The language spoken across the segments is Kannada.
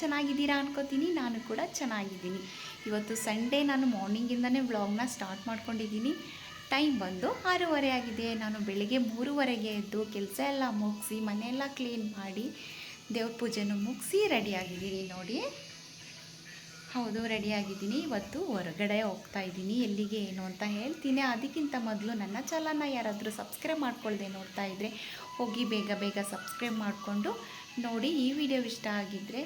ಚೆನ್ನಾಗಿದ್ದೀರಾ ಅನ್ಕೋತೀನಿ, ನಾನು ಕೂಡ ಚೆನ್ನಾಗಿದ್ದೀನಿ. ಇವತ್ತು ಸಂಡೇ ನಾನು ಮಾರ್ನಿಂಗಿಂದನೇ ವ್ಲಾಗ್ನ ಸ್ಟಾರ್ಟ್ ಮಾಡ್ಕೊಂಡಿದ್ದೀನಿ. ಟೈಮ್ ಬಂದು ಆರೂವರೆ ಆಗಿದೆ. ನಾನು ಬೆಳಿಗ್ಗೆ ಮೂರುವರೆಗೆ ಎದ್ದು ಕೆಲಸ ಎಲ್ಲ ಮುಗಿಸಿ, ಮನೆಯೆಲ್ಲ ಕ್ಲೀನ್ ಮಾಡಿ, ದೇವ್ರ ಪೂಜೆನೂ ಮುಗಿಸಿ ರೆಡಿಯಾಗಿದ್ದೀನಿ ನೋಡಿ. ಹೌದು ರೆಡಿಯಾಗಿದ್ದೀನಿ ಇವತ್ತು ಹೊರಗಡೆ ಹೋಗ್ತಾ ಇದ್ದೀನಿ. ಎಲ್ಲಿಗೆ ಏನು ಅಂತ ಹೇಳ್ತೀನಿ. ಅದಕ್ಕಿಂತ ಮೊದಲು ನನ್ನ ಚಾನಲ್ನ ಯಾರಾದರೂ ಸಬ್ಸ್ಕ್ರೈಬ್ ಮಾಡ್ಕೊಳ್ಳದೆ ನೋಡ್ತಾ ಇದ್ದರೆ ಹೋಗಿ ಬೇಗ ಬೇಗ ಸಬ್ಸ್ಕ್ರೈಬ್ ಮಾಡಿಕೊಂಡು ನೋಡಿ. ಈ ವಿಡಿಯೋ ಇಷ್ಟ ಆಗಿದ್ದರೆ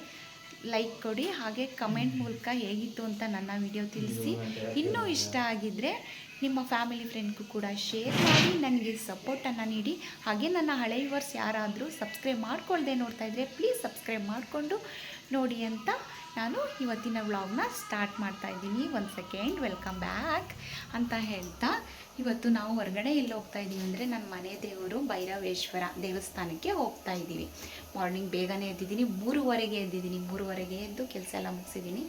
ಲೈಕ್ ಕೊಡಿ ಹಾಗೆ ಕಮೆಂಟ್ ಮೂಲಕ ಹೇಗಿತ್ತು ಅಂತ ನನ್ನ ವಿಡಿಯೋ ತಿಳಿಸಿ. ಇನ್ನೂ ಇಷ್ಟ ಆಗಿದ್ದರೆ ನಿಮ್ಮ ಫ್ಯಾಮಿಲಿ ಫ್ರೆಂಡ್ಗೂ ಕೂಡ ಶೇರ್ ಮಾಡಿ ನನಗೆ ಸಪೋರ್ಟನ್ನು ನೀಡಿ. ಹಾಗೆ ನನ್ನ ಹಳೆ ವರ್ಸ್ ಯಾರಾದರೂ ಸಬ್ಸ್ಕ್ರೈಬ್ ಮಾಡ್ಕೊಳ್ಳದೆ ನೋಡ್ತಾ ಇದ್ದರೆ ಪ್ಲೀಸ್ ಸಬ್ಸ್ಕ್ರೈಬ್ ಮಾಡಿಕೊಂಡು ನೋಡಿ ಅಂತ ನಾನು ಇವತ್ತಿನ ವ್ಲಾಗ್ನ ಸ್ಟಾರ್ಟ್ ಮಾಡ್ತಾ ಇದ್ದೀನಿ. ಒಂದು ಸೆಕೆಂಡ್ ವೆಲ್ಕಮ್ ಬ್ಯಾಕ್ ಅಂತ ಹೇಳ್ತಾ, ಇವತ್ತು ನಾವು ಹೊರಗಡೆ ಎಲ್ಲಿ ಹೋಗ್ತಾ ಇದ್ದೀವಿ ಅಂದರೆ ನನ್ನ ಮನೆ ದೇವರು ಭೈರವೇಶ್ವರ ದೇವಸ್ಥಾನಕ್ಕೆ ಹೋಗ್ತಾ ಇದ್ದೀವಿ. ಮಾರ್ನಿಂಗ್ ಬೇಗನೆ ಎದ್ದಿದ್ದೀನಿ, ಮೂರುವರೆಗೆ ಎದ್ದಿದ್ದೀನಿ. ಮೂರುವರೆಗೆ ಎದ್ದು ಕೆಲಸ ಎಲ್ಲ ಮುಗಿಸಿದ್ದೀನಿ.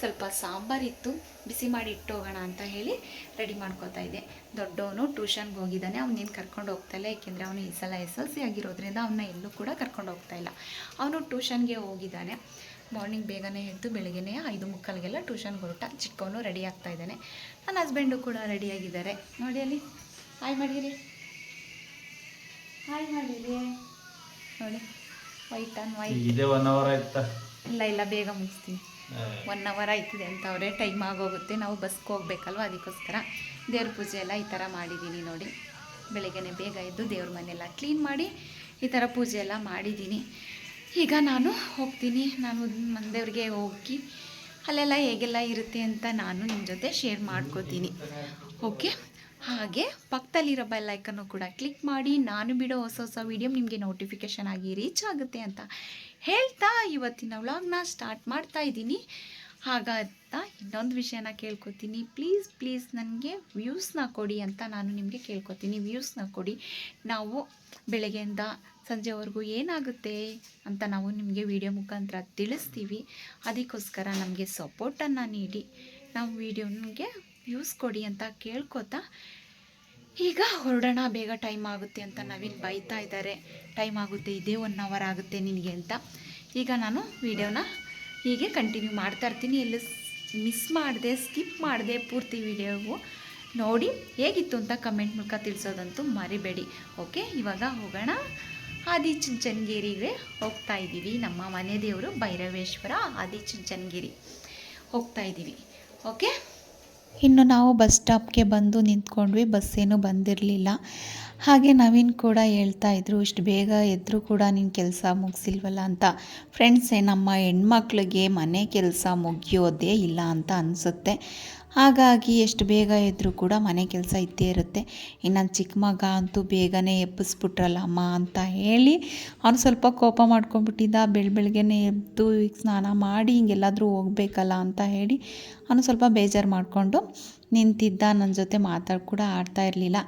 ಸ್ವಲ್ಪ ಸಾಂಬಾರಿತ್ತು ಬಿಸಿ ಮಾಡಿ ಇಟ್ಟೋಗೋಣ ಅಂತ ಹೇಳಿ ರೆಡಿ ಮಾಡ್ಕೋತಾ ಇದ್ದೆ. ದೊಡ್ಡವನು ಟ್ಯೂಷನ್ಗೆ ಹೋಗಿದ್ದಾನೆ. ಅವನೇನು ಕರ್ಕೊಂಡು ಹೋಗ್ತಾ ಇಲ್ಲ, ಏಕೆಂದರೆ ಅವನು ಈ ಸಲ ಎಸ್ ಎಲ್ ಸಿ ಆಗಿರೋದ್ರಿಂದ ಅವನ್ನ ಎಲ್ಲೂ ಕೂಡ ಕರ್ಕೊಂಡು ಹೋಗ್ತಾ ಇಲ್ಲ. ಅವನು ಟ್ಯೂಷನ್ಗೆ ಹೋಗಿದ್ದಾನೆ. ಮಾರ್ನಿಂಗ್ ಬೇಗನೆ ಎದ್ದು ಬೆಳಗ್ಗೆನೇ ಐದು ಮುಕ್ಕಾಲಿಗೆಲ್ಲ ಟ್ಯೂಷನ್ ಹೊರಟ. ಚಿಕ್ಕವನು ರೆಡಿ ಆಗ್ತಾ ಇದ್ದಾನೆ. ನನ್ನ ಹಸ್ಬೆಂಡು ಕೂಡ ರೆಡಿಯಾಗಿದ್ದಾರೆ ನೋಡಿ ಅಲ್ಲಿ. ಹಾಯ್ ಮಾಡಿರಿ ಹಾಯ್ ಮಾಡಿರಿ ನೋಡಿ. ವೈಟ್ ಆನ್ ವೈಟ್ ಇಲ್ಲ ಇಲ್ಲ ಬೇಗ ಮುಗಿಸ್ತೀನಿ. ಒನ್ ಅವರ್ ಆಯ್ತಿದೆ ಅಂತ ಅವರೇ. ಟೈಮ್ ಆಗೋಗುತ್ತೆ. ನಾವು ಬಸ್ಗೆ ಹೋಗ್ಬೇಕಲ್ವ? ಅದಕ್ಕೋಸ್ಕರ ದೇವ್ರ ಪೂಜೆ ಎಲ್ಲ ಈ ಥರ ಮಾಡಿದ್ದೀನಿ ನೋಡಿ. ಬೆಳಗ್ಗೆನೆ ಬೇಗ ಎದ್ದು ದೇವ್ರ ಮನೆಯೆಲ್ಲ ಕ್ಲೀನ್ ಮಾಡಿ ಈ ಥರ ಪೂಜೆ ಎಲ್ಲ ಮಾಡಿದ್ದೀನಿ. ಈಗ ನಾನು ಹೋಗ್ತೀನಿ. ನಾನು ಮಂದೇವ್ರಿಗೆ ಹೋಗಿ ಅಲ್ಲೆಲ್ಲ ಹೇಗೆಲ್ಲ ಇರುತ್ತೆ ಅಂತ ನಾನು ನಿಮ್ಮ ಜೊತೆ ಶೇರ್ ಮಾಡ್ಕೋತೀನಿ. ಓಕೆ ಹಾಗೆ ಪಕ್ಕದಲ್ಲಿರೋ ಬೆಲ್ ಐಕನ್ನು ಕೂಡ ಕ್ಲಿಕ್ ಮಾಡಿ. ನಾನು ಬಿಡೋ ಹೊಸ ಹೊಸ ವೀಡಿಯೋ ನಿಮಗೆ ನೋಟಿಫಿಕೇಷನ್ ಆಗಿ ರೀಚ್ ಆಗುತ್ತೆ ಅಂತ ಹೇಳ್ತಾ ಇವತ್ತಿನ ವ್ಲಾಗ್ನ ಸ್ಟಾರ್ಟ್ ಮಾಡ್ತಾ ಇದ್ದೀನಿ. ಹಾಗಂತ ಇನ್ನೊಂದು ವಿಷಯನ ಕೇಳ್ಕೊತೀನಿ. ಪ್ಲೀಸ್ ಪ್ಲೀಸ್ ನನಗೆ ವ್ಯೂಸ್ನ ಕೊಡಿ ಅಂತ ನಾನು ನಿಮಗೆ ಕೇಳ್ಕೊತೀನಿ. ವ್ಯೂಸ್ನ ಕೊಡಿ. ನಾವು ಬೆಳಗ್ಗೆಯಿಂದ ಸಂಜೆವರೆಗೂ ಏನಾಗುತ್ತೆ ಅಂತ ನಾವು ನಿಮಗೆ ವಿಡಿಯೋ ಮುಖಾಂತರ ತಿಳಿಸ್ತೀವಿ. ಅದಕ್ಕೋಸ್ಕರ ನಮಗೆ ಸಪೋರ್ಟನ್ನು ನೀಡಿ. ನಾವು ವಿಡಿಯೋನಿಗೆ ವ್ಯೂಸ್ ಕೊಡಿ ಅಂತ ಕೇಳ್ಕೊತಾ ಈಗ ಹೊರಡೋಣ. ಬೇಗ ಟೈಮ್ ಆಗುತ್ತೆ ಅಂತ ನವೀನ್ ಬೈತಾ ಇದ್ದಾರೆ. ಟೈಮ್ ಆಗುತ್ತೆ, ಇದೇ ಒನ್ ಅವರ್ ಆಗುತ್ತೆ ನಿನಗೆ ಅಂತ. ಈಗ ನಾನು ವಿಡಿಯೋನ ಹೀಗೆ ಕಂಟಿನ್ಯೂ ಮಾಡ್ತಾ ಇರ್ತೀನಿ. ಎಲ್ಲ ಮಿಸ್ ಮಾಡಿದೆ ಸ್ಕಿಪ್ ಮಾಡಿದೆ ಪೂರ್ತಿ ವಿಡಿಯೋವು ನೋಡಿ ಹೇಗಿತ್ತು ಅಂತ ಕಮೆಂಟ್ ಮೂಲಕ ತಿಳಿಸೋದಂತೂ ಮರಿಬೇಡಿ. ಓಕೆ ಇವಾಗ ಹೋಗೋಣ. ಆದಿಚುಂಚನಗಿರಿಗೆ ಹೋಗ್ತಾ ಇದ್ದೀವಿ. ನಮ್ಮ ಮನೆ ದೇವರು ಭೈರವೇಶ್ವರ ಆದಿಚುಂಚನಗಿರಿ. ಹೋಗ್ತಾ ಇದ್ದೀವಿ. ಓಕೆ? ಇನ್ನು ನಾವು ಬಸ್ ಸ್ಟಾಪ್ಗೆ ಬಂದು ನಿಂತ್ಕೊಂಡ್ವಿ. ಬಸ್ಸೇನು ಬಂದಿರಲಿಲ್ಲ. ಹಾಗೆ ನವೀನ್ ಕೂಡ ಹೇಳ್ತಾ ಇದ್ರು, ಇಷ್ಟು ಬೇಗ ಎದ್ದರೂ ಕೂಡ ನಿನ್ನ ಕೆಲಸ ಮುಗಿಸಿಲ್ವಲ್ಲ ಅಂತ. ಫ್ರೆಂಡ್ಸೇ, ನಮ್ಮ ಹೆಣ್ಮಕ್ಳಿಗೆ ಮನೆ ಕೆಲಸ ಮುಗಿಯೋದೇ ಇಲ್ಲ ಅಂತ ಅನಿಸುತ್ತೆ. ಹಾಗಾಗಿ ಎಷ್ಟು ಬೇಗ ಇದ್ದರೂ ಕೂಡ ಮನೆ ಕೆಲಸ ಇದ್ದೇ ಇರುತ್ತೆ. ಇನ್ನು ಚಿಕ್ಕ ಮಗ ಅಂತೂ ಬೇಗನೆ ಎಬ್ಬಿಸ್ಬಿಟ್ರಲ್ಲ ಅಮ್ಮ ಅಂತ ಹೇಳಿ ಅವನು ಸ್ವಲ್ಪ ಕೋಪ ಮಾಡ್ಕೊಂಡ್ಬಿಟ್ಟಿದ್ದ. ಬೆಳ ಬೆಳಗ್ಗೆನೆ ಎದ್ದು ಈಗ ಸ್ನಾನ ಮಾಡಿ ಹಿಂಗೆಲ್ಲಾದರೂ ಹೋಗ್ಬೇಕಲ್ಲ ಅಂತ ಹೇಳಿ ಅವನು ಸ್ವಲ್ಪ ಬೇಜಾರು ಮಾಡಿಕೊಂಡು ನಿಂತಿದ್ದ. ನನ್ನ ಜೊತೆ ಮಾತಾಡಿ ಕೂಡ ಆಡ್ತಾ ಇರಲಿಲ್ಲ.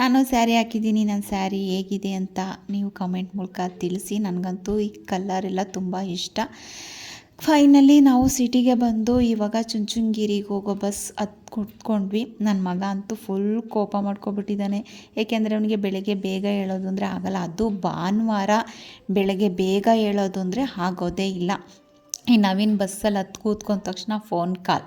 ನಾನು ಸ್ಯಾರಿ ಹಾಕಿದ್ದೀನಿ, ನನ್ನ ಸ್ಯಾರಿ ಹೇಗಿದೆ ಅಂತ ನೀವು ಕಮೆಂಟ್ ಮೂಲಕ ತಿಳಿಸಿ. ನನಗಂತೂ ಈ ಕಲರ್ ಎಲ್ಲ ತುಂಬ ಇಷ್ಟ. ಫೈನಲಿ ನಾವು ಸಿಟಿಗೆ ಬಂದು ಇವಾಗ ಚುಂಚುಂಗಿರಿಗೆ ಹೋಗೋ ಬಸ್ ಹತ್ ಕುತ್ಕೊಂಡ್ವಿ ನನ್ನ ಮಗ ಅಂತೂ ಫುಲ್ ಕೋಪ ಮಾಡ್ಕೊಬಿಟ್ಟಿದ್ದಾನೆ ಏಕೆಂದರೆ ಅವನಿಗೆ ಬೆಳಗ್ಗೆ ಬೇಗ ಹೇಳೋದು ಅಂದರೆ ಆಗಲ್ಲ. ಅದು ಭಾನುವಾರ ಬೆಳಗ್ಗೆ ಬೇಗ ಹೇಳೋದು ಅಂದರೆ ಆಗೋದೇ ಇಲ್ಲ. ಈ ನವೀನ್ ಬಸ್ಸಲ್ಲಿ ಹತ್ತು ಕೂತ್ಕೊಂಡ ತಕ್ಷಣ phone call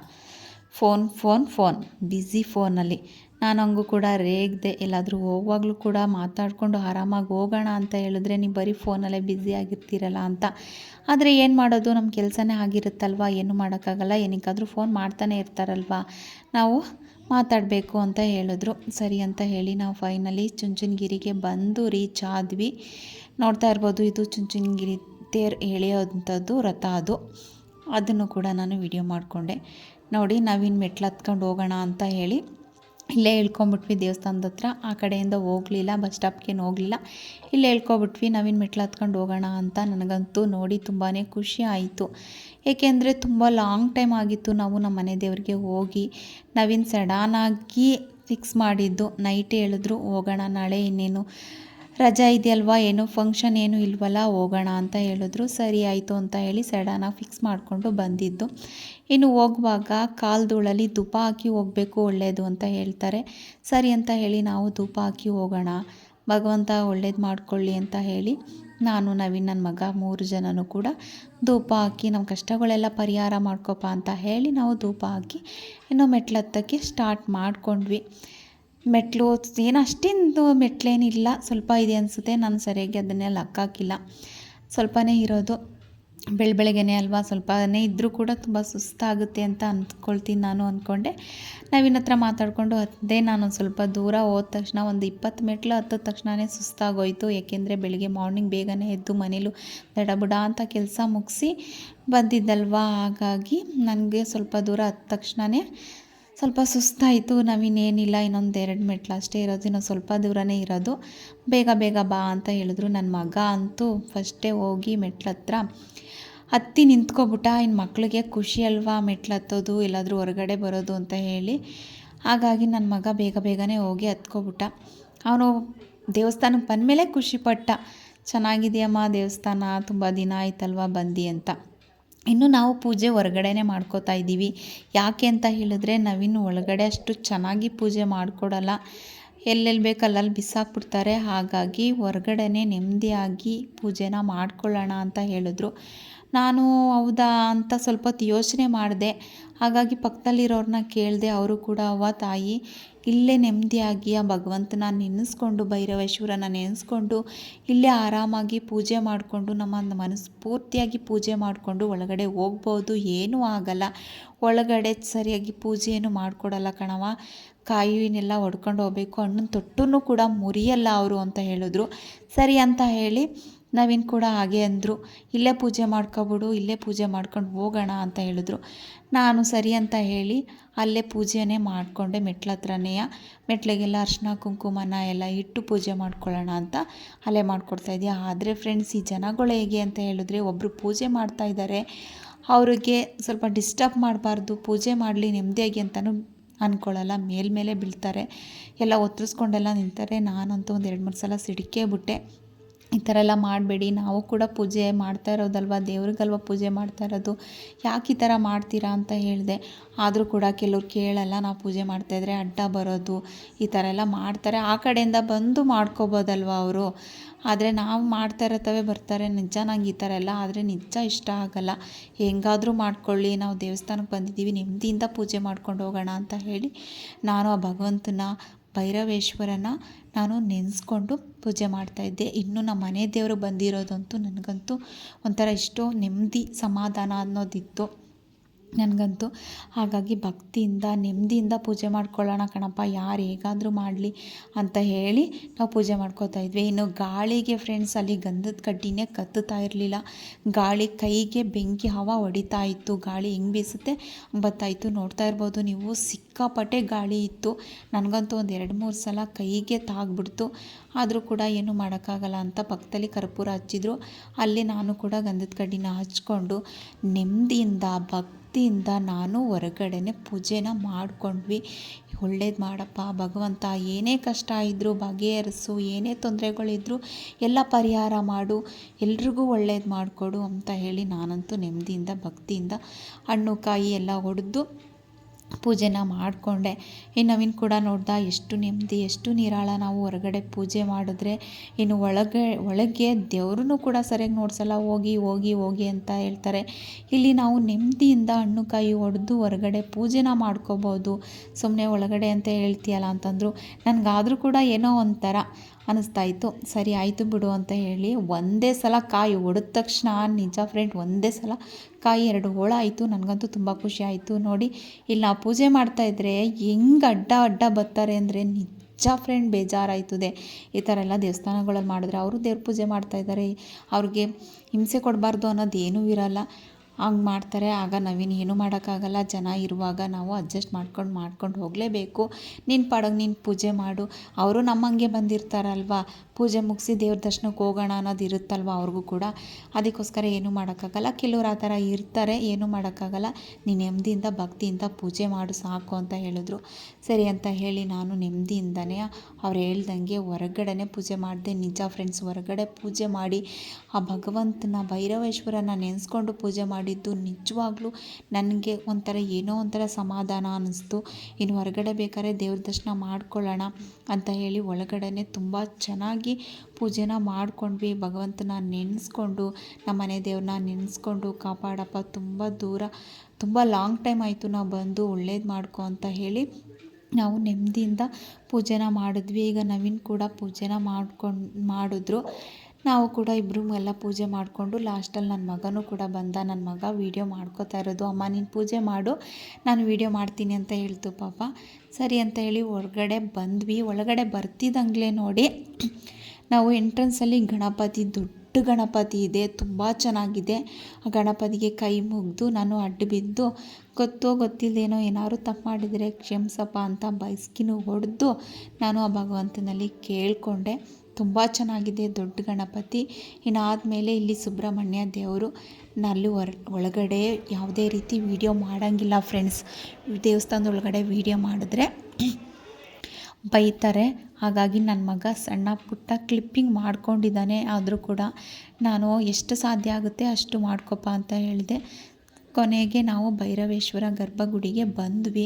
phone phone phone busy ಫೋನಲ್ಲಿ ನಾನು ಹಂಗೂ ಕೂಡ ರೇಗ್ದೆ ಎಲ್ಲಾದರೂ ಹೋಗುವಾಗಲೂ ಕೂಡ ಮಾತಾಡಿಕೊಂಡು ಆರಾಮಾಗಿ ಹೋಗೋಣ ಅಂತ ಹೇಳಿದ್ರೆ ನೀವು ಬರೀ ಫೋನಲ್ಲೇ ಬ್ಯುಸಿ ಆಗಿರ್ತೀರಲ್ಲ ಅಂತ. ಆದರೆ ಏನು ಮಾಡೋದು? ನಮ್ಮ ಕೆಲಸನೇ ಆಗಿರುತ್ತಲ್ವ? ಏನು ಮಾಡೋಕ್ಕಾಗಲ್ಲ? ಏನಕ್ಕಾದರೂ ಫೋನ್ ಮಾಡ್ತಾನೆ ಇರ್ತಾರಲ್ವ? ನಾವು ಮಾತಾಡಬೇಕು ಅಂತ ಹೇಳಿದ್ರು. ಸರಿ ಅಂತ ಹೇಳಿ ನಾವು ಫೈನಲಿ ಚುಂಚನಗಿರಿಗೆ ಬಂದು ರೀಚ್ ಆದ್ವಿ. ನೋಡ್ತಾ ಇರ್ಬೋದು, ಇದು ಚುಂಚನಗಿರಿ ತೇರ್ ಎಳೆಯೋವಂಥದ್ದು ರಥ ಅದು. ಅದನ್ನು ಕೂಡ ನಾನು ವಿಡಿಯೋ ಮಾಡಿಕೊಂಡೆ. ನೋಡಿ ನಾವಿನ್ನು ಮೆಟ್ಲು ಹತ್ಕೊಂಡು ಹೋಗೋಣ ಅಂತ ಹೇಳಿ ಇಲ್ಲೇ ಇಳ್ಕೊಂಬಿಟ್ವಿ ದೇವಸ್ಥಾನದ ಹತ್ರ. ಆ ಕಡೆಯಿಂದ ಹೋಗಲಿಲ್ಲ ಬಸ್ ಸ್ಟಾಪ್ಗೇನು ಹೋಗಲಿಲ್ಲ. ಇಲ್ಲೇ ಇಳ್ಕೊಬಿಟ್ವಿ ನವೀನ್ ಮೆಟ್ಲು ಹತ್ಕೊಂಡು ಹೋಗೋಣ ಅಂತ ನನಗಂತೂ ನೋಡಿ ತುಂಬಾ ಖುಷಿ ಆಯಿತು. ಏಕೆಂದರೆ ತುಂಬ ಲಾಂಗ್ ಟೈಮ್ ಆಗಿತ್ತು ನಾವು ನಮ್ಮ ಮನೆ ದೇವರಿಗೆ ಹೋಗಿ. ನವೀನ್ ಸಡನ್ನಾಗಿ ಫಿಕ್ಸ್ ಮಾಡಿದ್ದು. ನೈಟ್ ಹೇಳಿದ್ರು, ಹೋಗೋಣ, ನಾಳೆ ಇನ್ನೇನು ರಜಾ ಇದೆಯಲ್ವಾ? ಏನು? ಫಂಕ್ಷನ್ ಏನು ಇಲ್ವಲ್ಲ? ಹೋಗೋಣ ಅಂತ ಹೇಳಿದ್ರು. ಸರಿ ಆಯಿತು ಅಂತ ಹೇಳಿ ಸಡನ್ನಾಗಿ ಫಿಕ್ಸ್ ಮಾಡಿಕೊಂಡು ಬಂದಿದ್ದು. ಇನ್ನು ಹೋಗುವಾಗ ಕಾಲ್ಧೂಳಲ್ಲಿ ಧೂಪ ಹಾಕಿ ಹೋಗಬೇಕು ಒಳ್ಳೆಯದು ಅಂತ ಹೇಳ್ತಾರೆ. ಸರಿ ಅಂತ ಹೇಳಿ ನಾವು ಧೂಪ ಹಾಕಿ ಹೋಗೋಣ. ಭಗವಂತ ಒಳ್ಳೇದು ಮಾಡ್ಕೊಳ್ಳಿ ಅಂತ ಹೇಳಿ ನಾನು, ನವೀನ್ ನನ್ನ ಮಗ ಮೂರು ಜನನೂ ಕೂಡ ಧೂಪ ಹಾಕಿ ನಮ್ಮ ಕಷ್ಟಗಳೆಲ್ಲ ಪರಿಹಾರ ಮಾಡ್ಕೊಪ್ಪ ಅಂತ ಹೇಳಿ ನಾವು ಧೂಪ ಹಾಕಿ ಇನ್ನು ಮೆಟ್ಲತ್ತಕ್ಕೆ ಸ್ಟಾರ್ಟ್ ಮಾಡ್ಕೊಂಡ್ವಿ. ಮೆಟ್ಲು ಏನು ಅಷ್ಟಿಂದು ಮೆಟ್ಲೇನಿಲ್ಲ. ಸ್ವಲ್ಪ ಇದೆ ಅನಿಸುತ್ತೆ. ನಾನು ಸರಿಯಾಗಿ ಅದನ್ನೇ ಹಾಕಿಲ್ಲ. ಸ್ವಲ್ಪನೇ ಇರೋದು. ಬೆಳ ಬೆಳಗ್ಗೆನೆ ಅಲ್ವಾ? ಸ್ವಲ್ಪನೇ ಇದ್ದರೂ ಕೂಡ ತುಂಬ ಸುಸ್ತಾಗುತ್ತೆ ಅಂತ ಅಂದ್ಕೊಳ್ತೀನಿ ನಾನು ಅಂದ್ಕೊಂಡೆ ನಾವಿನ ಹತ್ರ ಮಾತಾಡಿಕೊಂಡು ಅದೇ ನಾನು ಸ್ವಲ್ಪ ದೂರ ಹೋದ ತಕ್ಷಣ ಒಂದು ಇಪ್ಪತ್ತು ಮೆಟ್ಲು ಹತ್ತಿದ ತಕ್ಷಣವೇ ಸುಸ್ತಾಗೋಯಿತು. ಏಕೆಂದರೆ ಬೆಳಿಗ್ಗೆ ಮಾರ್ನಿಂಗ್ ಬೇಗನೆ ಎದ್ದು ಮನೇಲೂ ದಡಬುಡ ಅಂತ ಕೆಲಸ ಮುಗಿಸಿ ಬಂದಿದ್ದಲ್ವಾ? ಹಾಗಾಗಿ ನನಗೆ ಸ್ವಲ್ಪ ದೂರ ಹತ್ತ ತಕ್ಷಣವೇ ಸ್ವಲ್ಪ ಸುಸ್ತಾಯಿತು, ನಾವಿನ್ನೇನಿಲ್ಲ, ಇನ್ನೊಂದು ಎರಡು ಮೆಟ್ಲು ಅಷ್ಟೇ ಇರೋದು, ಇನ್ನೊಂದು ಸ್ವಲ್ಪ ದೂರನೇ ಇರೋದು. ಬೇಗ ಬೇಗ ಬಾ ಅಂತ ಹೇಳಿದ್ರು ನನ್ನ ಮಗ ಅಂತೂ ಫಸ್ಟೇ ಹೋಗಿ ಮೆಟ್ಲ ಹತ್ರ ಹತ್ತಿ ನಿಂತ್ಕೊಬಿಟ್ಟ ಇನ್ನು ಮಕ್ಕಳಿಗೆ ಖುಷಿ ಅಲ್ವಾ ಮೆಟ್ಲು ಹತ್ತೋದು, ಎಲ್ಲಾದರೂ ಹೊರಗಡೆ ಬರೋದು ಅಂತ ಹೇಳಿ. ಹಾಗಾಗಿ ನನ್ನ ಮಗ ಬೇಗ ಬೇಗನೆ ಹೋಗಿ ಹತ್ಕೊಬಿಟ್ಟ. ಅವನು ದೇವಸ್ಥಾನಕ್ಕೆ ಬಂದಮೇಲೆ ಖುಷಿಪಟ್ಟ ಚೆನ್ನಾಗಿದೆಯಮ್ಮ ದೇವಸ್ಥಾನ, ತುಂಬ ದಿನ ಆಯ್ತಲ್ವಾ ಬಂದು ಅಂತ. ಇನ್ನು ನಾವು ಪೂಜೆ ಹೊರಗಡೆನೇ ಮಾಡ್ಕೋತಾ ಇದ್ದೀವಿ. ಯಾಕೆ ಅಂತ ಹೇಳಿದ್ರೆ ನಾವಿನ್ನು ಒಳಗಡೆ ಅಷ್ಟು ಚೆನ್ನಾಗಿ ಪೂಜೆ ಮಾಡಿಕೊಡಲ್ಲ. ಎಲ್ಲೆಲ್ಲಿ ಬೇಕು ಅಲ್ಲಲ್ಲಿ ಬಿಸಾಕ್ಬಿಡ್ತಾರೆ. ಹಾಗಾಗಿ ಹೊರಗಡೆನೇ ನೆಮ್ಮದಿಯಾಗಿ ಪೂಜೆನ ಮಾಡ್ಕೊಳ್ಳೋಣ ಅಂತ ಹೇಳಿದ್ರು. ನಾನು ಹೌದಾ ಅಂತ ಸ್ವಲ್ಪ ಹೊತ್ತು ಯೋಚನೆ ಮಾಡಿದೆ. ಹಾಗಾಗಿ ಪಕ್ಕದಲ್ಲಿರೋರನ್ನ ಕೇಳಿದೆ, ಅವರು ಕೂಡ ಅವ್ವ ತಾಯಿ, ಇಲ್ಲೇ ನೆಮ್ಮದಿಯಾಗಿ ಆ ಭಗವಂತನ ನೆನೆಸ್ಕೊಂಡು, ಭೈರವೇಶ್ವರನ ನೆನೆಸ್ಕೊಂಡು, ಇಲ್ಲೇ ಆರಾಮಾಗಿ ಪೂಜೆ ಮಾಡಿಕೊಂಡು, ನಮ್ಮ ಮನಸ್ಫೂರ್ತಿಯಾಗಿ ಪೂಜೆ ಮಾಡಿಕೊಂಡು ಒಳಗಡೆ ಹೋಗ್ಬೋದು. ಏನೂ ಆಗಲ್ಲ. ಒಳಗಡೆ ಸರಿಯಾಗಿ ಪೂಜೆಯನ್ನು ಮಾಡಿಕೊಡಲ್ಲ ಕಣವ ಕಾಯಿನೆಲ್ಲ ಹೊಡ್ಕೊಂಡು ಹೋಗ್ಬೇಕು. ಅಣ್ಣನ ತೊಟ್ಟು ಕೂಡ ಮುರಿಯಲ್ಲ ಅವರು ಅಂತ ಹೇಳಿದ್ರು. ಸರಿ ಅಂತ ಹೇಳಿ ನವೀನ್ ಕೂಡ ಹಾಗೆ ಅಂದರು. ಇಲ್ಲೇ ಪೂಜೆ ಮಾಡ್ಕೊಬಿಡು, ಇಲ್ಲೇ ಪೂಜೆ ಮಾಡ್ಕೊಂಡು ಹೋಗೋಣ ಅಂತ ಹೇಳಿದ್ರು. ನಾನು ಸರಿ ಅಂತ ಹೇಳಿ ಅಲ್ಲೇ ಪೂಜೆನೇ ಮಾಡಿಕೊಂಡೆ ಮೆಟ್ಲ ಹತ್ರನೇ. ಮೆಟ್ಲಿಗೆಲ್ಲ ಅರ್ಶಿನ, ಕುಂಕುಮನ ಎಲ್ಲ ಇಟ್ಟು ಪೂಜೆ ಮಾಡ್ಕೊಳ್ಳೋಣ ಅಂತ ಅಲ್ಲೇ ಮಾಡ್ಕೊಡ್ತಾಯಿದ್ದೆ ಆದರೆ ಫ್ರೆಂಡ್ಸ್ ಈ ಜನಗಳು ಹೇಗೆ ಅಂತ ಹೇಳಿದ್ರೆ ಒಬ್ಬರು ಪೂಜೆ ಮಾಡ್ತಾ ಇದ್ದಾರೆ ಅವ್ರಿಗೆ ಸ್ವಲ್ಪ ಡಿಸ್ಟರ್ಬ್ ಮಾಡಬಾರ್ದು. ಪೂಜೆ ಮಾಡಲಿ ನೆಮ್ಮದಿಯಾಗಿ ಅಂತಲೂ ಅಂದ್ಕೊಳ್ಳಲ್ಲ ಮೇಲ್ಮೇಲೆ ಬೀಳ್ತಾರೆ. ಎಲ್ಲ ಒತ್ತರಿಸ್ಕೊಂಡೆಲ್ಲ ನಿಂತಾರೆ. ನಾನಂತೂ ಒಂದು ಎರಡು ಮೂರು ಸಲ ಸಿಡಿಕೇ ಬಿಟ್ಟೆ. ಈ ಥರ ಎಲ್ಲ ಮಾಡಬೇಡಿ. ನಾವು ಕೂಡ ಪೂಜೆ ಮಾಡ್ತಾ ಇರೋದಲ್ವ? ದೇವ್ರಿಗಲ್ವ ಪೂಜೆ ಮಾಡ್ತಾ ಇರೋದು? ಯಾಕೆ ಈ ಥರ ಮಾಡ್ತೀರಾ ಅಂತ ಹೇಳಿದೆ. ಆದರೂ ಕೂಡ ಕೆಲವ್ರು ಕೇಳಲ್ಲ, ನಾವು ಪೂಜೆ ಮಾಡ್ತಾಯಿದ್ರೆ ಅಡ್ಡ ಬರೋದು, ಈ ಥರ ಎಲ್ಲ ಮಾಡ್ತಾರೆ. ಆ ಕಡೆಯಿಂದ ಬಂದು ಮಾಡ್ಕೋಬೋದಲ್ವ ಅವರು? ಆದರೆ ನಾವು ಮಾಡ್ತಾ ಇರತ್ತವೆ ಬರ್ತಾರೆ. ನಿಜ ನಂಗೆ ಈ ಥರ ಎಲ್ಲ ಆದರೆ ನಿಜ ಇಷ್ಟ ಆಗಲ್ಲ. ಹೆಂಗಾದರೂ ಮಾಡ್ಕೊಳ್ಳಿ. ನಾವು ದೇವಸ್ಥಾನಕ್ಕೆ ಬಂದಿದ್ದೀವಿ ನೆಮ್ಮದಿಯಿಂದ ಪೂಜೆ ಮಾಡ್ಕೊಂಡು ಹೋಗೋಣ ಅಂತ ಹೇಳಿ ನಾನು ಆ ಭಗವಂತನ ಭೈರವೇಶ್ವರನ ನಾನು ನೆನೆಸ್ಕೊಂಡು ಪೂಜೆ ಮಾಡ್ತಾಯಿದ್ದೆ ಇನ್ನು ನಮ್ಮ ಮನೆ ದೇವರು ಬಂದಿರೋದಂತೂ ನನಗಂತೂ ಒಂಥರ ಎಷ್ಟೋ ನೆಮ್ಮದಿ ಸಮಾಧಾನ ಅನ್ನೋದಿತ್ತು. ನನಗಂತೂ. ಹಾಗಾಗಿ ಭಕ್ತಿಯಿಂದ, ನೆಮ್ಮದಿಯಿಂದ ಪೂಜೆ ಮಾಡ್ಕೊಳ್ಳೋಣ ಕಣಪ್ಪ, ಯಾರು ಹೇಗಾದರೂ ಮಾಡಲಿ ಅಂತ ಹೇಳಿ ನಾವು ಪೂಜೆ ಮಾಡ್ಕೋತಾ ಇದ್ವಿ. ಇನ್ನು ಗಾಳಿಗೆ ಫ್ರೆಂಡ್ಸ್ ಅಲ್ಲಿ ಗಂಧದ ಕಡ್ಡಿನೇ ಕತ್ತುತ್ತಾ ಇರಲಿಲ್ಲ. ಗಾಳಿ ಕೈಗೆ ಬೆಂಕಿ ಹವಾ ಹೊಡಿತಾ ಇತ್ತು. ಗಾಳಿ ಹೆಂಗೆ ಬೀಸುತ್ತೆ ಬತ್ತಾಯಿತ್ತು ನೋಡ್ತಾ ಇರ್ಬೋದು ನೀವು. ಸಿಕ್ಕಾಪಟ್ಟೆ ಗಾಳಿ ಇತ್ತು. ನನಗಂತೂ ಒಂದು ಎರಡು ಮೂರು ಸಲ ಕೈಗೆ ತಾಗ್ಬಿಡ್ತು. ಆದರೂ ಕೂಡ ಏನು ಮಾಡೋಕ್ಕಾಗಲ್ಲ ಅಂತ ಪಕ್ಕದಲ್ಲಿ ಕರ್ಪೂರ ಹಚ್ಚಿದ್ರು. ಅಲ್ಲಿ ನಾನು ಕೂಡ ಗಂಧದ ಕಡ್ಡಿನ ಹಚ್ಕೊಂಡು ನೆಮ್ಮದಿಯಿಂದ ಭಕ್ತಿಯಿಂದ ನಾನು ಹೊರಗಡೆನೆ ಪೂಜೆನ ಮಾಡಿಕೊಂಡ್ವಿ. ಒಳ್ಳೇದು ಮಾಡಪ್ಪ, ಭಗವಂತ ಏನೇ ಕಷ್ಟ ಇದ್ದರೂ ಬಗೆಹರಿಸು, ಏನೇ ತೊಂದರೆಗಳಿದ್ರೂ ಎಲ್ಲ ಪರಿಹಾರ ಮಾಡು, ಎಲ್ರಿಗೂ ಒಳ್ಳೇದು ಮಾಡಿಕೊಡು ಅಂತ ಹೇಳಿ ನಾನಂತೂ ನೆಮ್ಮದಿಯಿಂದ, ಭಕ್ತಿಯಿಂದ ಹಣ್ಣು, ಕಾಯಿ ಎಲ್ಲ ಹೊಡೆದು ಪೂಜೆನ ಮಾಡಿಕೊಂಡೆ. ಇನ್ನು ನವೀನ್ ಕೂಡ ನೋಡ್ದ ಎಷ್ಟು ನೆಮ್ಮದಿ, ಎಷ್ಟು ನಿರಾಳ ನಾವು ಹೊರಗಡೆ ಪೂಜೆ ಮಾಡಿದ್ರೆ. ಇನ್ನು ಒಳಗೆ ಒಳಗೆ ದೇವ್ರೂ ಕೂಡ ಸರಿಯಾಗಿ ನೋಡ್ಸಲ್ಲ, ಹೋಗಿ ಹೋಗಿ ಹೋಗಿ ಅಂತ ಹೇಳ್ತಾರೆ. ಇಲ್ಲಿ ನಾವು ನೆಮ್ಮದಿಯಿಂದ ಹಣ್ಣು ಕಾಯಿ ಹೊಡೆದು ಹೊರಗಡೆ ಪೂಜೆನ ಮಾಡ್ಕೋಬೋದು. ಸುಮ್ಮನೆ ಒಳಗಡೆ ಅಂತ ಹೇಳ್ತೀಯಲ್ಲ ಅಂತಂದರು. ನನಗಾದರೂ ಕೂಡ ಏನೋ ಒಂಥರ ಅನ್ನಿಸ್ತಾ ಇತ್ತು ಸರಿ, ಆಯಿತು ಬಿಡು ಅಂತ ಹೇಳಿ ಒಂದೇ ಸಲ ಕಾಯಿ ಹೊಡೆದ ತಕ್ಷಣ, ನಿಜ ಫ್ರೆಂಡ್ ಒಂದೇ ಸಲ ಕಾಯಿ ಎರಡು ಹೋಳ ಆಯಿತು. ನನಗಂತೂ ತುಂಬ ಖುಷಿ ಆಯಿತು. ನೋಡಿ, ಇಲ್ಲಿ ನಾವು ಪೂಜೆ ಮಾಡ್ತಾಯಿದ್ರೆ ಹೆಂಗೆ ಅಡ್ಡ ಅಡ್ಡ ಬರ್ತಾರೆ ಅಂದರೆ ನಿಜ ಫ್ರೆಂಡ್ ಬೇಜಾರಾಯ್ತದೆ. ಈ ಥರ ಎಲ್ಲ ದೇವಸ್ಥಾನಗಳಲ್ಲಿ ಮಾಡಿದ್ರೆ ಅವರು ದೇವ್ರ ಪೂಜೆ ಮಾಡ್ತಾಯಿದ್ದಾರೆ ಅವ್ರಿಗೆ ಹಿಂಸೆ ಕೊಡಬಾರ್ದು ಅನ್ನೋದು ಏನೂ ಇರಲ್ಲ. ಹಂಗೆ ಮಾಡ್ತಾರೆ, ಆಗ ನವೀನ್ ಏನೂ ಮಾಡೋಕ್ಕಾಗಲ್ಲ. ಜನ ಇರುವಾಗ ನಾವು ಅಡ್ಜಸ್ಟ್ ಮಾಡ್ಕೊಂಡು ಮಾಡ್ಕೊಂಡು ಹೋಗಲೇಬೇಕು. ನಿನ್ನ ಪಾಡಗೆ ನೀನು ಪೂಜೆ ಮಾಡು. ಅವರು ನಮ್ಮಂಗೆ ಬಂದಿರ್ತಾರಲ್ವ? ಪೂಜೆ ಮುಗಿಸಿ ದೇವ್ರ ದರ್ಶನಕ್ಕೆ ಹೋಗೋಣ ಅನ್ನೋದು ಇರುತ್ತಲ್ವ ಅವ್ರಿಗೂ ಕೂಡ? ಅದಕ್ಕೋಸ್ಕರ ಏನೂ ಮಾಡೋಕ್ಕಾಗಲ್ಲ. ಕೆಲವ್ರು ಆ ಥರ ಇರ್ತಾರೆ, ಏನೂ ಮಾಡೋಕ್ಕಾಗಲ್ಲ. ನೀನು ನೆಮ್ಮದಿಯಿಂದ, ಭಕ್ತಿಯಿಂದ ಪೂಜೆ ಮಾಡು, ಸಾಕು ಅಂತ ಹೇಳಿದ್ರು. ಸರಿ ಅಂತ ಹೇಳಿ ನಾನು ನೆಮ್ಮದಿಯಿಂದನೇ ಅವ್ರು ಹೇಳ್ದಂಗೆ ಹೊರಗಡೆನೇ ಪೂಜೆ ಮಾಡಿದೆ. ನಿಜ ಫ್ರೆಂಡ್ಸ್ ಹೊರಗಡೆ ಪೂಜೆ ಮಾಡಿ. ಆ ಭಗವಂತನ, ಭೈರವೇಶ್ವರನ ನೆನೆಸ್ಕೊಂಡು ಪೂಜೆ ಮಾಡಿದ್ದು ನಿಜವಾಗ್ಲೂ ನನಗೆ ಒಂಥರ ಏನೋ ಒಂಥರ ಸಮಾಧಾನ ಅನ್ನಿಸ್ತು ಇನ್ನು ಹೊರಗಡೆ ಬೇಕಾದ್ರೆ ದೇವ್ರ ದರ್ಶನ ಮಾಡ್ಕೊಳ್ಳೋಣ ಅಂತ ಹೇಳಿ ಒಳಗಡೆ ತುಂಬ ಚೆನ್ನಾಗಿ ಪೂಜೆನ ಮಾಡಿಕೊಂಡ್ವಿ. ಭಗವಂತನ ನೆನೆಸ್ಕೊಂಡು ನಮ್ಮ ಮನೆ ದೇವ್ರನ್ನ ನೆನೆಸ್ಕೊಂಡು ಕಾಪಾಡಪ್ಪ, ತುಂಬ ದೂರ, ತುಂಬ ಲಾಂಗ್ ಟೈಮ್ ಆಯಿತು ನಾವು ಬಂದು ಒಳ್ಳೇದು ಮಾಡ್ಕೊ ಅಂತ ಹೇಳಿ ನಾವು ನೆಮ್ಮದಿಯಿಂದ ಪೂಜೆನ ಮಾಡಿದ್ವಿ. ಈಗ ನವೀನ್ ಕೂಡ ಪೂಜೆನ ಮಾಡ್ಕೊಂಡು, ಮಾಡಿದ್ರು. ನಾವು ಕೂಡ ಇಬ್ಬರು ಎಲ್ಲ ಪೂಜೆ ಮಾಡಿಕೊಂಡು ಲಾಸ್ಟಲ್ಲಿ ನನ್ನ ಮಗನೂ ಕೂಡ ಬಂದ ನನ್ನ ಮಗ ವೀಡಿಯೋ ಮಾಡ್ಕೋತಾ ಇರೋದು. ಅಮ್ಮ, ನೀನು ಪೂಜೆ ಮಾಡು, ನಾನು ವೀಡಿಯೋ ಮಾಡ್ತೀನಿ ಅಂತ ಹೇಳ್ತು ಪಾಪ. ಸರಿ ಅಂತ ಹೇಳಿ ಹೊರಗಡೆ ಬಂದ್ವಿ. ಒಳಗಡೆ ಬರ್ತಿದ್ದಂಗ್ಲೇ ನೋಡಿ ನಾವು ಎಂಟ್ರೆನ್ಸಲ್ಲಿ ಗಣಪತಿ, ದೊಡ್ಡ ಗಣಪತಿ ಇದೆ, ತುಂಬ ಚೆನ್ನಾಗಿದೆ. ಆ ಗಣಪತಿಗೆ ಕೈ ಮುಗಿದು ನಾನು ಅಡ್ಡು ಬಿದ್ದು ಗೊತ್ತೋ ಗೊತ್ತಿಲ್ಲದೇನೋ ಏನಾದ್ರು ತಪ್ಪು ಮಾಡಿದರೆ ಕ್ಷಮಿಸಪ್ಪ ಅಂತ ಬೈಸ್ಕಿನೂ ಹೊಡೆದು ನಾನು ಆ ಭಗವಂತನಲ್ಲಿ ಕೇಳಿಕೊಂಡೆ. ತುಂಬ ಚೆನ್ನಾಗಿದೆ, ದೊಡ್ಡ ಗಣಪತಿ. ಇನ್ನಾದಮೇಲೆ ಇಲ್ಲಿ ಸುಬ್ರಹ್ಮಣ್ಯ ದೇವರು ನಲ್ಲಿ ಹೊರ ಒಳಗಡೆ ಯಾವುದೇ ರೀತಿ ವೀಡಿಯೋ ಮಾಡೋಂಗಿಲ್ಲ ಫ್ರೆಂಡ್ಸ್ ದೇವಸ್ಥಾನದ ಒಳಗಡೆ ವೀಡಿಯೋ ಮಾಡಿದ್ರೆ ಬೈತಾರೆ. ಹಾಗಾಗಿ ನನ್ನ ಮಗ ಸಣ್ಣ ಪುಟ್ಟ ಕ್ಲಿಪ್ಪಿಂಗ್ ಮಾಡ್ಕೊಂಡಿದ್ದಾನೆ. ಆದರೂ ಕೂಡ ನಾನು ಎಷ್ಟು ಸಾಧ್ಯ ಆಗುತ್ತೆ ಅಷ್ಟು ಮಾಡ್ಕೊಪ್ಪ ಅಂತ ಹೇಳಿದೆ. ಕೊನೆಗೆ ನಾವು ಭೈರವೇಶ್ವರ ಗರ್ಭಗುಡಿಗೆ ಬಂದ್ವಿ.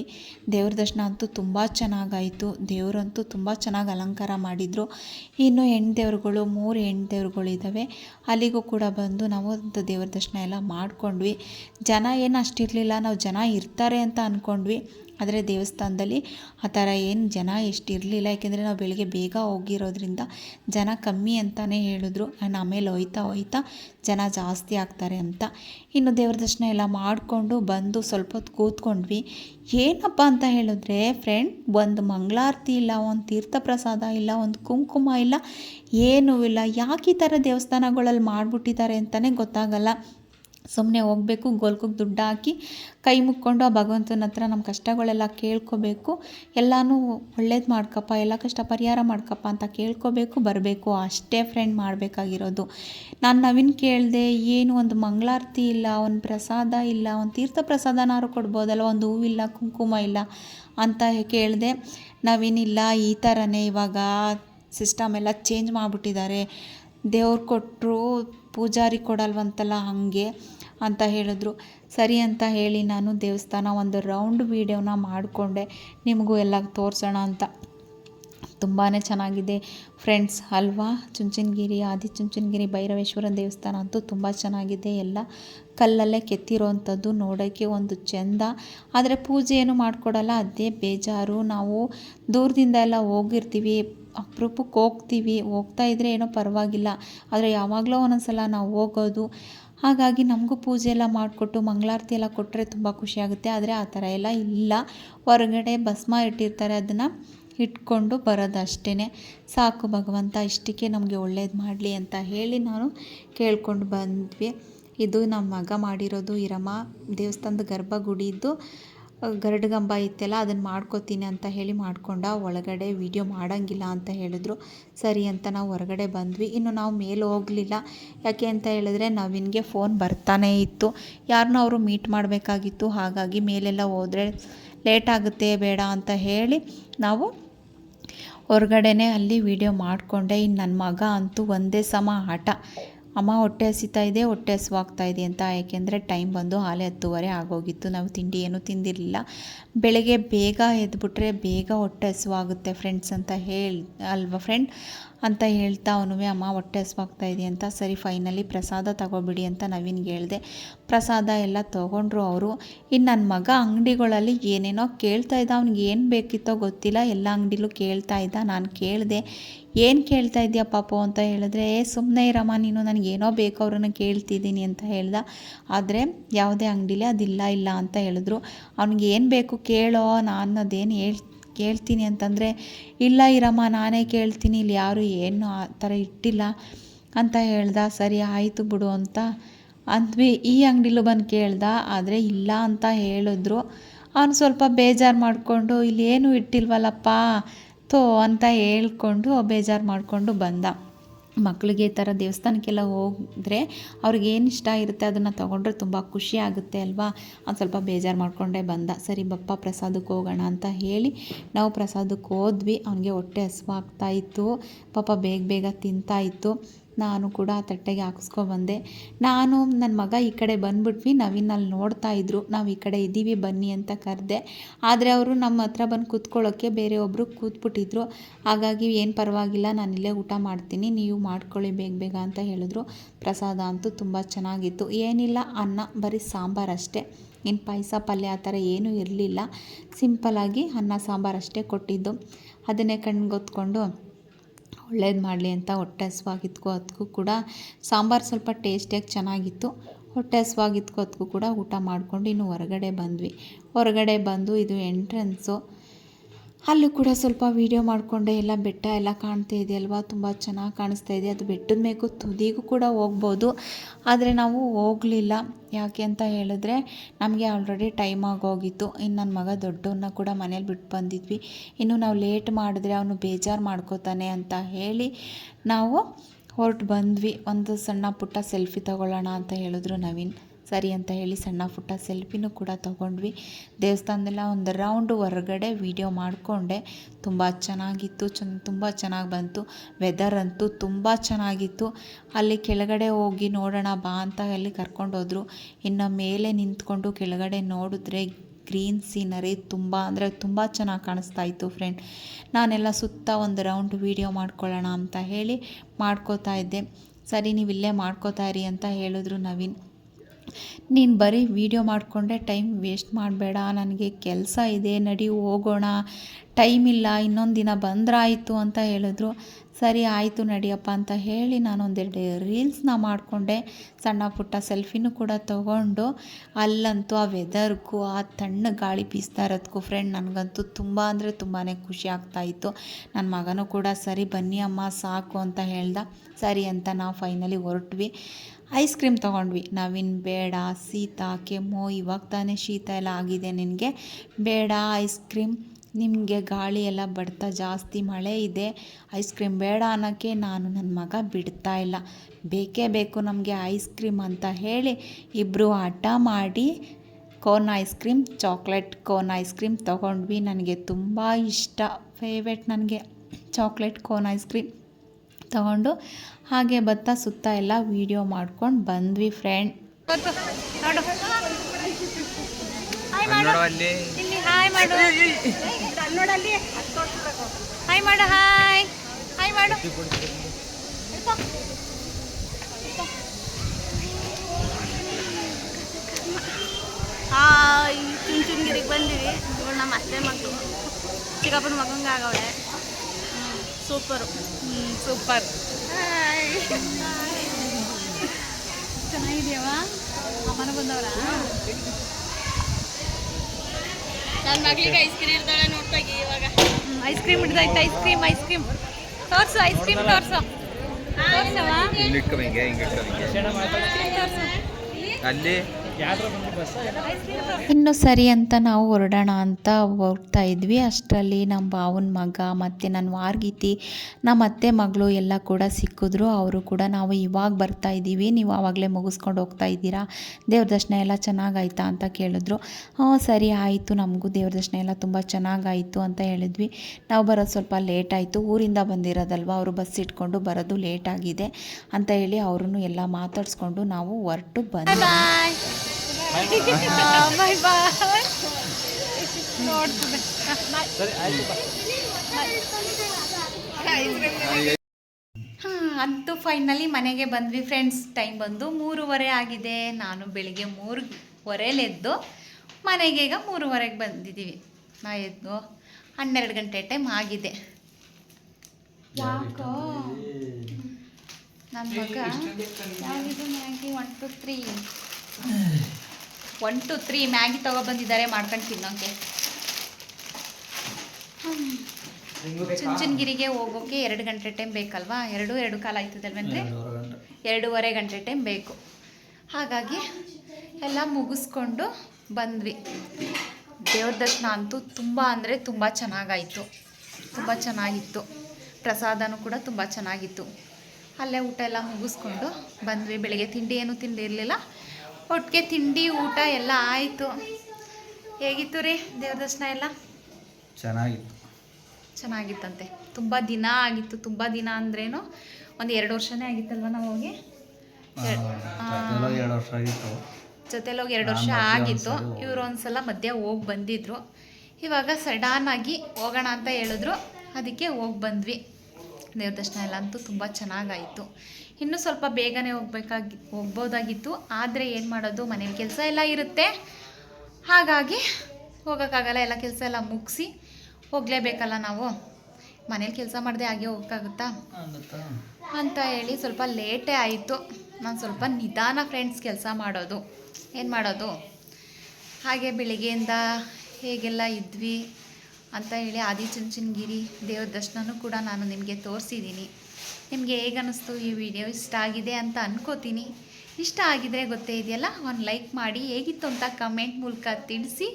ದೇವ್ರ ದರ್ಶನ ಅಂತೂ ತುಂಬ ಚೆನ್ನಾಗಾಯಿತು. ದೇವರಂತೂ ತುಂಬ ಚೆನ್ನಾಗಿ ಅಲಂಕಾರ ಮಾಡಿದರು. ಇನ್ನು ಹೆಣ್ಣು ದೇವ್ರುಗಳು, ಮೂರು ಹೆಣ್ಣು ದೇವ್ರುಗಳಿದ್ದಾವೆ ಅಲ್ಲಿಗೂ ಕೂಡ ಬಂದು ನಾವು ದೇವ್ರ ದರ್ಶನ ಎಲ್ಲ ಮಾಡಿಕೊಂಡ್ವಿ. ಜನ ಏನು ಅಷ್ಟಿರಲಿಲ್ಲ ನಾವು ಜನ ಇರ್ತಾರೆ ಅಂತ ಅಂದ್ಕೊಂಡ್ವಿ ಆದರೆ ದೇವಸ್ಥಾನದಲ್ಲಿ ಆ ಥರ ಏನು ಜನ ಎಷ್ಟು ಇರಲಿಲ್ಲ ಯಾಕೆಂದರೆ ನಾವು ಬೆಳಗ್ಗೆ ಬೇಗ ಹೋಗಿರೋದ್ರಿಂದ ಜನ ಕಮ್ಮಿ ಅಂತಲೇ ಹೇಳಿದ್ರು. ಆ್ಯಂಡ್ ಆಮೇಲೆ ಹೋಯ್ತಾ ಹೋಯ್ತಾ ಜನ ಜಾಸ್ತಿ ಆಗ್ತಾರೆ ಅಂತ. ಇನ್ನು ದೇವ್ರ ದರ್ಶನ ಎಲ್ಲ ಮಾಡಿಕೊಂಡು ಬಂದು ಸ್ವಲ್ಪ ಹೊತ್ತು ಕೂತ್ಕೊಂಡ್ವಿ. ಏನಪ್ಪ ಅಂತ ಹೇಳಿದ್ರೆ ಫ್ರೆಂಡ್, ಒಂದು ಮಂಗಳಾರತಿ ಇಲ್ಲ, ಒಂದು ತೀರ್ಥ ಪ್ರಸಾದ ಇಲ್ಲ, ಒಂದು ಕುಂಕುಮ ಇಲ್ಲ, ಏನೂ ಇಲ್ಲ. ಯಾಕೆ ಈ ಥರ ದೇವಸ್ಥಾನಗಳಲ್ಲಿ ಮಾಡಿಬಿಟ್ಟಿದ್ದಾರೆ ಅಂತಲೇ ಗೊತ್ತಾಗಲ್ಲ. ಸುಮ್ಮನೆ ಹೋಗಬೇಕು ಗೋಲ್ಕಕ್ಕೆ ದುಡ್ಡು ಹಾಕಿ ಕೈ ಮುಕ್ಕೊಂಡು ಆ ಭಗವಂತನ ಹತ್ರ ನಮ್ಮ ಕಷ್ಟಗಳೆಲ್ಲ ಕೇಳ್ಕೋಬೇಕು. ಎಲ್ಲನೂ ಒಳ್ಳೇದು ಮಾಡ್ಕಪ್ಪ, ಎಲ್ಲ ಕಷ್ಟ ಪರಿಹಾರ ಮಾಡ್ಕಪ್ಪ ಅಂತ ಕೇಳ್ಕೋಬೇಕು, ಬರಬೇಕು. ಅಷ್ಟೇ ಫ್ರೆಂಡ್ ಮಾಡಬೇಕಾಗಿರೋದು. ನಾನು ನವೀನ್ ಕೇಳಿದೆ, ಏನು ಒಂದು ಮಂಗಳಾರತಿ ಇಲ್ಲ, ಒಂದು ಪ್ರಸಾದ ಇಲ್ಲ, ಒಂದು ತೀರ್ಥ ಪ್ರಸಾದನಾರು ಕೊಡ್ಬೋದಲ್ಲ ಒಂದು ಹೂವಿಲ್ಲ, ಕುಂಕುಮ ಇಲ್ಲ ಅಂತ ಕೇಳಿದೆ, ನವೀನ್ ಇಲ್ಲ, ಈ ಥರನೇ ಇವಾಗ ಸಿಸ್ಟಮ್ ಎಲ್ಲ ಚೇಂಜ್ ಮಾಡಿಬಿಟ್ಟಿದ್ದಾರೆ. ದೇವ್ರು ಕೊಟ್ಟರು ಪೂಜಾರಿ ಕೊಡಲ್ವಂತಲ್ಲ ಹಾಗೆ ಅಂತ ಹೇಳಿದ್ರು. ಸರಿ ಅಂತ ಹೇಳಿ ನಾನು ದೇವಸ್ಥಾನ ಒಂದು ರೌಂಡ್ ವೀಡಿಯೋನ ಮಾಡಿಕೊಂಡೆ. ನಿಮಗೂ ಎಲ್ಲ ತೋರಿಸೋಣ ಅಂತ. ತುಂಬಾ ಚೆನ್ನಾಗಿದೆ. ಫ್ರೆಂಡ್ಸ್, ಅಲ್ವಾ? ಚುಂಚನಗಿರಿ ಆದಿಚುಂಚನಗಿರಿ ಭೈರವೇಶ್ವರ ದೇವಸ್ಥಾನ ಅಂತೂ ತುಂಬ ಚೆನ್ನಾಗಿದೆ. ಎಲ್ಲ ಕಲ್ಲಲ್ಲೇ ಕೆತ್ತಿರೋವಂಥದ್ದು ನೋಡೋಕ್ಕೆ ಒಂದು ಚೆಂದ. ಆದರೆ ಪೂಜೆ ಏನು ಮಾಡಿಕೊಡಲ್ಲ, ಅದೇ ಬೇಜಾರು. ನಾವು ದೂರದಿಂದ ಎಲ್ಲ ಹೋಗಿರ್ತೀವಿ. ಅಪರೂಪಕ್ಕೆ ಹೋಗ್ತೀವಿ, ಹೋಗ್ತಾ ಇದ್ದರೆ ಏನೋ ಪರವಾಗಿಲ್ಲ. ಆದರೆ ಯಾವಾಗಲೋ ಒಂದೊಂದು ಸಲ ನಾವು ಹೋಗೋದು. ಹಾಗಾಗಿ ನಮಗೂ ಪೂಜೆ ಎಲ್ಲ ಮಾಡಿಕೊಟ್ಟು, ಮಂಗಳಾರತಿ ಎಲ್ಲ ಕೊಟ್ಟರೆ ತುಂಬ ಖುಷಿಯಾಗುತ್ತೆ ಆದರೆ ಆ ಥರ ಎಲ್ಲ ಇಲ್ಲ. ಹೊರಗಡೆ ಭಸ್ಮ ಇಟ್ಟಿರ್ತಾರೆ, ಅದನ್ನು ಇಟ್ಕೊಂಡು ಬರೋದು ಅಷ್ಟೇ ಸಾಕು ಭಗವಂತ, ಇಷ್ಟಕ್ಕೆ ನಮಗೆ ಒಳ್ಳೇದು ಮಾಡಲಿ ಅಂತ ಹೇಳಿ ನಾನು ಕೇಳ್ಕೊಂಡು ಬಂದ್ವಿ. ಇದು ನಮ್ಮ ಮಗ ಮಾಡಿರೋದು ಇರಮ್ಮ ದೇವಸ್ಥಾನದ ಗರ್ಭಗುಡಿದ್ದು ಗರುಡಗಂಬ ಇತ್ತಲ್ಲ ಅದನ್ನು ಮಾಡ್ಕೋತೀನಿ ಅಂತ ಹೇಳಿ ಮಾಡ್ಕೊಂಡ ಒಳಗಡೆ ವೀಡಿಯೋ ಮಾಡೋಂಗಿಲ್ಲ ಅಂತ ಹೇಳಿದ್ರು. ಸರಿ ಅಂತ ನಾವು ಹೊರಗಡೆ ಬಂದ್ವಿ. ಇನ್ನು ನಾವು ಮೇಲೆ ಹೋಗಲಿಲ್ಲ. ಯಾಕೆ ಅಂತ ಹೇಳಿದ್ರೆ ನವೀನ್ಗೆ ಫೋನ್ ಬರ್ತಾನೇ ಇತ್ತು. ಯಾರನ್ನೂ ಅವರು ಮೀಟ್ ಮಾಡಬೇಕಾಗಿತ್ತು. ಹಾಗಾಗಿ ಮೇಲೆಲ್ಲ ಹೋದರೆ ಲೇಟ್ ಆಗುತ್ತೆ, ಬೇಡ ಅಂತ ಹೇಳಿ ನಾವು ಹೊರಗಡೆನೇ ಅಲ್ಲಿ ವೀಡಿಯೋ ಮಾಡಿಕೊಂಡೆ. ಇನ್ನು ನನ್ನ ಮಗ ಅಂತೂ ಒಂದೇ ಸಮ ಆಟ ಅಮ್ಮ ಹೊಟ್ಟೆ ಹಸಿತಾ ಇದೆ, ಹೊಟ್ಟೆ ಹಸುವಾಗ್ತಾ ಇದೆ ಅಂತ. ಯಾಕೆಂದರೆ ಟೈಮ್ ಬಂದು ಹಾಲೆ ಹತ್ತುವರೆ ಆಗೋಗಿತ್ತು. ನಾವು ತಿಂಡಿ ಏನೂ ತಿಂದಿರಲಿಲ್ಲ. ಬೆಳಗ್ಗೆ ಬೇಗ ಎದ್ಬಿಟ್ರೆ ಬೇಗ ಹೊಟ್ಟೆ ಹಸುವಾಗುತ್ತೆ ಫ್ರೆಂಡ್ಸ್ ಅಂತ ಹೇಳಿ, ಅಲ್ವಾ ಫ್ರೆಂಡ್ ಅಂತ ಹೇಳ್ತಾ ಅವನು ಅಮ್ಮ, ಹೊಟ್ಟೆ ಹಸ್ವಾಗ್ತಾ ಅಂತ? ಸರಿ, ಫೈನಲಿ ಪ್ರಸಾದ ತಗೋಬಿಡಿ ಅಂತ ನವೀನ್ಗೆ ಹೇಳಿದೆ. ಪ್ರಸಾದ ಎಲ್ಲ ತೊಗೊಂಡ್ರು ಅವರು. ಇನ್ನು ನನ್ನ ಮಗ ಅಂಗಡಿಗಳಲ್ಲಿ ಏನೇನೋ ಕೇಳ್ತಾ ಇದ್ದ. ಅವ್ನಿಗೆ ಏನು ಬೇಕಿತ್ತೋ ಗೊತ್ತಿಲ್ಲ. ಎಲ್ಲ ಅಂಗಡಿಲೂ ಕೇಳ್ತಾ ಇದ್ದ. ನಾನು ಕೇಳಿದೆ. ಏನು ಕೇಳ್ತಾ ಇದೆಯಾ ಪಾಪು? ಅಂತ ಹೇಳಿದ್ರೆ, ಏ ಸುಮ್ಮನೆ ಇರಮ್ಮ. ನೀನು ನನಗೇನೋ ಬೇಕು ಅವ್ರನ್ನ ಕೇಳ್ತಿದ್ದೀನಿ ಅಂತ ಹೇಳ್ದ. ಆದರೆ, ಯಾವುದೇ ಅಂಗಡಿಲಿ ಅದಿಲ್ಲ, ಇಲ್ಲ ಅಂತ ಹೇಳಿದ್ರು. ಅವ್ನಿಗೆ ಏನು ಬೇಕು ಕೇಳೋ? ನಾನು ಅದೇನು ಹೇಳ್ ಕೇಳ್ತೀನಿ ಅಂತಂದರೆ, ಇಲ್ಲ ಇರಮ್ಮ, ನಾನೇ ಕೇಳ್ತೀನಿ, ಇಲ್ಲಿ ಯಾರು ಏನು ಆ ಥರ ಇಟ್ಟಿಲ್ಲ ಅಂತ ಹೇಳ್ದ, ಸರಿ ಆಯಿತು ಬಿಡು ಅಂತ ಅಂದ್ವಿ. ಈ ಅಂಗಡಿಲೂ ಬಂದು ಕೇಳ್ದ, ಆದರೆ ಇಲ್ಲ ಅಂತ ಹೇಳಿದ್ರು. ಅವನು ಸ್ವಲ್ಪ ಬೇಜಾರು ಮಾಡಿಕೊಂಡು ಏನು ಇಟ್ಟಿಲ್ವಲ್ಲಪ್ಪ, ತೋ ಅಂತ ಹೇಳ್ಕೊಂಡು, ಬೇಜಾರು ಮಾಡಿಕೊಂಡು ಬಂದ. ಮಕ್ಕಳಿಗೆ ಈ ಥರ ದೇವಸ್ಥಾನಕ್ಕೆಲ್ಲ ಹೋದರೆ ಅವ್ರಿಗೆ ಏನು ಇಷ್ಟ ಇರುತ್ತೆ ಅದನ್ನು ತೊಗೊಂಡ್ರೆ ತುಂಬ ಖುಷಿ ಆಗುತ್ತೆ ಅಲ್ವಾ? ಒಂದು ಸ್ವಲ್ಪ ಬೇಜಾರು ಮಾಡಿಕೊಂಡೇ ಬಂದ. ಸರಿ ಬಪ್ಪ ಪ್ರಸಾದಕ್ಕೆ ಹೋಗೋಣ ಅಂತ ಹೇಳಿ ನಾವು ಪ್ರಸಾದಕ್ಕೆ ಹೋದ್ವಿ. ಅವನಿಗೆ ಹೊಟ್ಟೆ ಹಸಿವಾಗ್ತಾಯಿತ್ತು ಪಾಪ ಬೇಗ ಬೇಗ ತಿಂತಾ ಇತ್ತು. ನಾನು ಕೂಡ ಆ ತಟ್ಟೆಗೆ ಹಾಕಿಸ್ಕೊಬಂದೆ ನಾನು ನನ್ನ ಮಗ ಈ ಕಡೆ ಬಂದ್ಬಿಟ್ವಿ. ನವೀನ್ ಅಲ್ಲಿ ನೋಡ್ತಾ ಇದ್ರು. ನಾವು ಈ ಕಡೆ ಇದ್ದೀವಿ ಬನ್ನಿ ಅಂತ ಕರೆದೆ. ಆದರೆ ಅವರು ನಮ್ಮ ಹತ್ರ ಬಂದು ಕೂತ್ಕೊಳ್ಳೋಕ್ಕೆ ಬೇರೆ ಒಬ್ಬರು ಕೂತ್ಬಿಟ್ಟಿದ್ರು. ಹಾಗಾಗಿ ಏನು ಪರವಾಗಿಲ್ಲ, ನಾನು ಇಲ್ಲೇ ಊಟ ಮಾಡ್ತೀನಿ. ನೀವು ಮಾಡ್ಕೊಳ್ಳಿ ಬೇಗ ಬೇಗ ಅಂತ ಹೇಳಿದ್ರು. ಪ್ರಸಾದ ಅಂತೂ ತುಂಬ ಚೆನ್ನಾಗಿತ್ತು. ಏನಿಲ್ಲ, ಅನ್ನ, ಬರೀ ಸಾಂಬಾರು ಅಷ್ಟೇ. ಇನ್ನು ಪಾಯಸ, ಪಲ್ಯ ಆ ಥರ ಏನೂ ಇರಲಿಲ್ಲ. ಸಿಂಪಲಾಗಿ ಅನ್ನ, ಸಾಂಬಾರು ಅಷ್ಟೇ ಕೊಟ್ಟಿದ್ದು. ಅದನ್ನೇ ಕಣ್ಗೊತ್ಕೊಂಡು ಒಳ್ಳೇದು ಮಾಡಲಿ ಅಂತ ಹೊಟ್ಟೆ ಹಸ್ವಾಗಿದ್ಕೋ ಅದಕ್ಕೂ ಕೂಡ ಸಾಂಬಾರು ಸ್ವಲ್ಪ ಟೇಸ್ಟಿಯಾಗಿ ಚೆನ್ನಾಗಿತ್ತು. ಹೊಟ್ಟೆ ಹಸ್ವಾಗಿದ್ಕೋ ಅದಕ್ಕೂ ಕೂಡ ಊಟ ಮಾಡ್ಕೊಂಡು ಇನ್ನು ಹೊರಗಡೆ ಬಂದ್ವಿ. ಹೊರಗಡೆ ಬಂದು ಇದು ಎಂಟ್ರೆನ್ಸು ಅಲ್ಲೂ ಕೂಡ ಸ್ವಲ್ಪ ವೀಡಿಯೋ ಮಾಡಿಕೊಂಡೆ, ಎಲ್ಲ ಬೆಟ್ಟ ಎಲ್ಲ ಕಾಣ್ತಾ ಇದೆಯಲ್ವಾ ತುಂಬ ಚೆನ್ನಾಗಿ ಕಾಣಿಸ್ತಾ ಇದೆ. ಅದು ಬೆಟ್ಟದ ಮೇಗೂ ತುದಿಗೂ ಕೂಡ ಹೋಗ್ಬೋದು. ಆದರೆ ನಾವು ಹೋಗಲಿಲ್ಲ. ಯಾಕೆ ಅಂತ ಹೇಳಿದ್ರೆ, ನಮಗೆ ಆಲ್ರೆಡಿ ಟೈಮ್ ಆಗೋಗಿತ್ತು. ಇನ್ನು ನನ್ನ ಮಗ ದೊಡ್ಡವನ್ನ ಕೂಡ ಮನೇಲಿ ಬಿಟ್ಟು ಬಂದಿದ್ವಿ. ಇನ್ನು ನಾವು ಲೇಟ್ ಮಾಡಿದ್ರೆ ಅವನು ಬೇಜಾರು ಮಾಡ್ಕೋತಾನೆ ಅಂತ ಹೇಳಿ ನಾವು ಹೊರಟು ಬಂದ್ವಿ. ಒಂದು ಸಣ್ಣ ಪುಟ್ಟ ಸೆಲ್ಫಿ ತಗೊಳ್ಳೋಣ ಅಂತ ಹೇಳಿದ್ರು ನವೀನ್. ಸರಿ ಅಂತ ಹೇಳಿ ಸಣ್ಣ ಪುಟ್ಟ ಸೆಲ್ಫಿನೂ ಕೂಡ ತೊಗೊಂಡ್ವಿ. ದೇವಸ್ಥಾನದೆಲ್ಲ ಒಂದು ರೌಂಡ್ ಹೊರಗಡೆ ವೀಡಿಯೋ ಮಾಡಿಕೊಂಡೆ. ತುಂಬ ಚೆನ್ನಾಗಿತ್ತು ಚೆನ್ನ ತುಂಬ ಚೆನ್ನಾಗಿ ಬಂತು. ವೆದರ್ ಅಂತೂ ತುಂಬ ಚೆನ್ನಾಗಿತ್ತು. ಅಲ್ಲಿ ಕೆಳಗಡೆ ಹೋಗಿ ನೋಡೋಣ ಬಾ ಅಂತ ಅಲ್ಲಿ ಕರ್ಕೊಂಡೋದ್ರು ಇನ್ನು ಮೇಲೆ ನಿಂತ್ಕೊಂಡು ಕೆಳಗಡೆ ನೋಡಿದ್ರೆ ಗ್ರೀನ್ ಸೀನರಿ ತುಂಬ, ಅಂದರೆ ತುಂಬ ಚೆನ್ನಾಗಿ ಕಾಣಿಸ್ತಾ ಇತ್ತು ಫ್ರೆಂಡ್ ನಾನೆಲ್ಲ ಸುತ್ತ ಒಂದು ರೌಂಡ್ ವೀಡಿಯೋ ಮಾಡ್ಕೊಳ್ಳೋಣ ಅಂತ ಹೇಳಿ ಮಾಡ್ಕೋತಾ ಇದ್ದೆ. ಸರಿ ನೀವು ಇಲ್ಲೇ ಮಾಡ್ಕೋತಾ ಇರಿ ಅಂತ ಹೇಳಿದ್ರು ನವೀನ್. ನೀನು ಬರೀ ವೀಡಿಯೋ ಮಾಡಿಕೊಂಡೆ ಟೈಮ್ ವೇಸ್ಟ್ ಮಾಡಬೇಡ, ನನಗೆ ಕೆಲಸ ಇದೆ, ನಡಿ ಹೋಗೋಣ ಟೈಮ್ ಇಲ್ಲ, ಇನ್ನೊಂದು ದಿನ ಬಂದ್ರಾಯಿತು ಅಂತ ಹೇಳಿದ್ರು. ಸರಿ, ಆಯಿತು ನಡಿಯಪ್ಪ ಅಂತ ಹೇಳಿ ನಾನು ಒಂದೆರಡು ರೀಲ್ಸ್ನ ಮಾಡಿಕೊಂಡೆ. ಸಣ್ಣ ಪುಟ್ಟ ಸೆಲ್ಫಿನೂ ಕೂಡ ತೊಗೊಂಡು, ಅಲ್ಲಂತೂ ಆ ವೆದರ್ಗೂ ಆ ತಣ್ಣ ಗಾಳಿ ಬೀಸ್ತಾ ಇರೋದಕ್ಕೂ ಫ್ರೆಂಡ್ ನನಗಂತೂ ತುಂಬ ಅಂದರೆ ತುಂಬಾ ಖುಷಿ ಆಗ್ತಾಯಿತ್ತು ನನ್ನ ಮಗನೂ ಕೂಡ, ಸರಿ ಬನ್ನಿ ಅಮ್ಮ, ಸಾಕು ಅಂತ ಹೇಳ್ದ. ಸರಿ ಅಂತ ನಾವು ಫೈನಲಿ ಹೊರಟ್ವಿ. ಐಸ್ ಕ್ರೀಮ್ ತೊಗೊಂಡ್ವಿ. ನಾವಿನ್ನು ಬೇಡ ಶೀತ ಕೆಮ್ಮು, ಇವಾಗ ತಾನೇ ಶೀತ ಎಲ್ಲ ಆಗಿದೆ ನಿನಗೆ. ಬೇಡ, ಐಸ್ ಕ್ರೀಮ್. ನಿಮಗೆ ಗಾಳಿ ಎಲ್ಲ ಬಡ್ತಾ ಜಾಸ್ತಿ ಮಳೆ ಇದೆ. ಐಸ್ ಕ್ರೀಮ್ ಬೇಡ ಅನ್ನೋಕ್ಕೆ ನಾನು ನನ್ನ ಮಗ ಬಿಡ್ತಾ ಇಲ್ಲ. ಬೇಕೇ ಬೇಕು ನಮಗೆ ಐಸ್ ಕ್ರೀಮ್ ಅಂತ ಹೇಳಿ ಇಬ್ಬರು ಹಠ ಮಾಡಿ cone ice cream, chocolate cone ice cream ತೊಗೊಂಡ್ವಿ. ನನಗೆ ತುಂಬ ಇಷ್ಟ. ಫೇವ್ರೇಟ್ ನನಗೆ ಚಾಕ್ಲೇಟ್ ಕೋನ್ ಐಸ್ ಕ್ರೀಮ್. ತಗೊಂಡು ಹಾಗೆ ಭತ್ತ ಸುತ್ತ ಎಲ್ಲ ವೀಡಿಯೋ ಮಾಡ್ಕೊಂಡು ಬಂದ್ವಿ ಫ್ರೆಂಡ್ ನೋಡು ನೋಡು ಅಲ್ಲಿ ಇಲ್ಲಿ ಹಾಯ್ ಮಾಡು. ಹಾಯ್ ಮಾಡು ಹಾಯ್ ಹಾಯ್ ಮಾಡು. ಹಾಯ್ ಚುನ್ ಚುನ್ಗಿರಿಗೆ ಬಂದಿವಿ. ಇವಳು ನಮ್ಮ ಅತ್ತೆ ಮಗಳು. ಚಿಕ್ಕಪ್ಪನ ಮಗಂಗೆ ಆಗವಳೆ. ಸೂಪರು. ಸೂಪರ್. ಚೆನ್ನಾಗಿದೆಯವ ಅಮ್ಮನ ಬಂದವರ? ನನ್ನ ಮಗಳಿಗೆ ಐಸ್ ಕ್ರೀಮ್ ಇರ್ತಾಳೆ ನೋಡ್ತಾಗಿ ಇವಾಗ. ಐಸ್ ಕ್ರೀಮ್ ಹಿಡ್ದೈತೆ ಐಸ್ ಕ್ರೀಮ್ ಐಸ್ ಕ್ರೀಮ್ ತೋರ್ಸು ಐಸ್ ಕ್ರೀಮ್ ತೋರ್ಸು. ತೋರ್ಸವ ಹಿಂಗೆ. ಹಿಂಗೆ ಹಿಂಗೆ ಹಿಂಗೆ ತೋರ್ಸು. ಅಲ್ಲಿ? ಇನ್ನು ಸರಿ ಅಂತ ನಾವು ಹೊರಡೋಣ ಅಂತ ಹೋಗ್ತಾ ಇದ್ವಿ. ಅಷ್ಟರಲ್ಲಿ ನಮ್ಮ ಭಾವನ ಮಗ ಮತ್ತು ನನ್ನ ವಾರ್ಗೀತಿ, ನಮ್ಮ ಅತ್ತೆ ಮಗಳು ಎಲ್ಲ ಕೂಡ ಸಿಕ್ಕಿದ್ರು. ಅವರು ಕೂಡ ನಾವು ಇವಾಗ ಬರ್ತಾ ಇದ್ದೀವಿ. ನೀವು ಆವಾಗಲೇ ಮುಗಿಸ್ಕೊಂಡು ಹೋಗ್ತಾ ಇದ್ದೀರಾ? ದೇವ್ರ ದರ್ಶನ ಎಲ್ಲ ಚೆನ್ನಾಗಾಯ್ತಾ ಅಂತ ಕೇಳಿದ್ರು. ಹಾಂ, ಸರಿ ಆಯಿತು. ನಮಗೂ ದೇವ್ರ ದರ್ಶನ ಎಲ್ಲ ತುಂಬ ಚೆನ್ನಾಗಾಯಿತು ಅಂತ ಹೇಳಿದ್ವಿ. ನಾವು ಬರೋದು ಸ್ವಲ್ಪ ಲೇಟ್ ಆಯಿತು. ಊರಿಂದ ಬಂದಿರೋದಲ್ವ? ಅವರು ಬಸ್ ಇಟ್ಕೊಂಡು ಬರೋದು ಲೇಟ್ ಆಗಿದೆ ಅಂತ ಹೇಳಿ ಅವ್ರನ್ನೂ ಎಲ್ಲ ಮಾತಾಡಿಸ್ಕೊಂಡು ನಾವು ಹೊರಟು ಬಂದ್ವಿ. ಬಾಯ್ ಬಾಯ್ ಅಂತೂ ಫೈನಲಿ ಮನೆಗೆ ಬಂದ್ವಿ ಫ್ರೆಂಡ್ಸ್ ಟೈಮ್ ಬಂದು ಮೂರುವರೆ ಆಗಿದೆ. ನಾನು ಬೆಳಿಗ್ಗೆ ಮೂರುವರೆಲೆದ್ದು ಮನೆಗೆ ಈಗ ಮೂರುವರೆಗೆ ಬಂದಿದ್ದೀವಿ. ನಾ ಎದ್ದು ಹನ್ನೆರಡು ಗಂಟೆ ಟೈಮ್ ಆಗಿದೆ. ಯಾಕೋ? ನನ್ನ ಮಗ ಯಾವ್ದು Maggi? One two three one two three Maggi ತಗೊಬಂದಿದ್ದಾರೆ ಮಾಡ್ಕೊಂಡು ತಿನ್ನೋಕೆ. ಚುಂಚನಗಿರಿಗೆ ಹೋಗೋಕೆ ಎರಡು ಗಂಟೆ ಟೈಮ್ ಬೇಕಲ್ವಾ? ಎರಡು ಎರಡು ಕಾಲ ಆಯ್ತದಲ್ವಂದ್ರೆ ಎರಡೂವರೆ ಗಂಟೆ ಟೈಮ್ ಬೇಕು. ಹಾಗಾಗಿ ಎಲ್ಲ ಮುಗಿಸ್ಕೊಂಡು ಬಂದ್ವಿ. ದೇವ್ರ ದರ್ಶನ ಅಂತೂ ತುಂಬ ಅಂದರೆ ತುಂಬ ಚೆನ್ನಾಗಾಯಿತು. ತುಂಬ ಚೆನ್ನಾಗಿತ್ತು. ಪ್ರಸಾದನೂ ಕೂಡ ತುಂಬ ಚೆನ್ನಾಗಿತ್ತು. ಅಲ್ಲೇ ಊಟ ಎಲ್ಲ ಮುಗಿಸ್ಕೊಂಡು ಬಂದ್ವಿ. ಬೆಳಿಗ್ಗೆ ತಿಂಡಿ ಏನೂ ತಿಂದಿರಲಿಲ್ಲ. ಒಟ್ಟಿಗೆ ತಿಂಡಿ ಊಟ ಎಲ್ಲ ಆಯಿತು. ಹೇಗಿತ್ತು ರೀ ದೇವ್ರ ದರ್ಶನ ಎಲ್ಲ? ಚೆನ್ನಾಗಿತ್ತು. ಚೆನ್ನಾಗಿತ್ತಂತೆ. ತುಂಬ ದಿನ ಆಗಿತ್ತು. ತುಂಬ ದಿನ ಅಂದ್ರೇನು ಒಂದು ಎರಡು ವರ್ಷನೇ ಆಗಿತ್ತಲ್ವ ನಾವು ಹೋಗಿ? ಎರಡು ವರ್ಷ ಆಗಿತ್ತು. ಜೊತೆಲಿ ಹೋಗಿ ಎರಡು ವರ್ಷ ಆಗಿತ್ತು. ಇವರು ಒಂದ್ಸಲ ಮಧ್ಯೆ ಹೋಗಿ ಬಂದಿದ್ರು. ಇವಾಗ ಸಡನ್ ಆಗಿ ಹೋಗೋಣ ಅಂತ ಹೇಳಿದ್ರು. ಅದಕ್ಕೆ ಹೋಗಿ ಬಂದ್ವಿ. ದೇವ್ರ ದರ್ಶನ ಎಲ್ಲ ಅಂತೂ ತುಂಬ ಚೆನ್ನಾಗಾಯಿತು. ಇನ್ನೂ ಸ್ವಲ್ಪ ಬೇಗನೆ ಹೋಗ್ಬೇಕಾಗಿ ಹೋಗ್ಬೋದಾಗಿತ್ತು. ಆದರೆ ಏನು ಮಾಡೋದು ಮನೇಲಿ ಕೆಲಸ ಎಲ್ಲ ಇರುತ್ತೆ. ಹಾಗಾಗಿ ಹೋಗೋಕ್ಕಾಗಲ್ಲ ಎಲ್ಲ ಕೆಲಸ ಎಲ್ಲ ಮುಗಿಸಿ ಹೋಗಲೇಬೇಕಲ್ಲ ನಾವು? ಮನೇಲಿ ಕೆಲಸ ಮಾಡದೆ ಹಾಗೆ ಹೋಗೋಕ್ಕಾಗುತ್ತಾ ಅಂತ ಹೇಳಿ ಸ್ವಲ್ಪ ಲೇಟೇ ಆಯಿತು. ನಾನು ಸ್ವಲ್ಪ ನಿಧಾನ ಫ್ರೆಂಡ್ಸ್ ಕೆಲಸ ಮಾಡೋದು. ಏನು ಮಾಡೋದು? ಹಾಗೆ ಬೆಳಿಗ್ಗೆಯಿಂದ ಹೇಗೆಲ್ಲ ಇದ್ವಿ ಅಂತ ಹೇಳಿ ಆದಿಚುಂಚನಗಿರಿ ದೇವ್ರ ದರ್ಶನನೂ ಕೂಡ ನಾನು ನಿಮಗೆ ತೋರಿಸಿದ್ದೀನಿ ನಿಮಗೆ ಹೇಗೆ ಅನ್ನಿಸ್ತು ಈ ವಿಡಿಯೋ ಇಷ್ಟ ಆಗಿದೆ ಅಂತ ಅನ್ಕೋತೀನಿ. ಇಷ್ಟ ಆಗಿದರೆ ಗೊತ್ತೇ ಇದೆಯಲ್ಲ, ಒಂದು ಲೈಕ್ ಮಾಡಿ. ಹೇಗಿತ್ತು ಅಂತ ಕಮೆಂಟ್ ಮೂಲಕ ತಿಳಿಸಿ.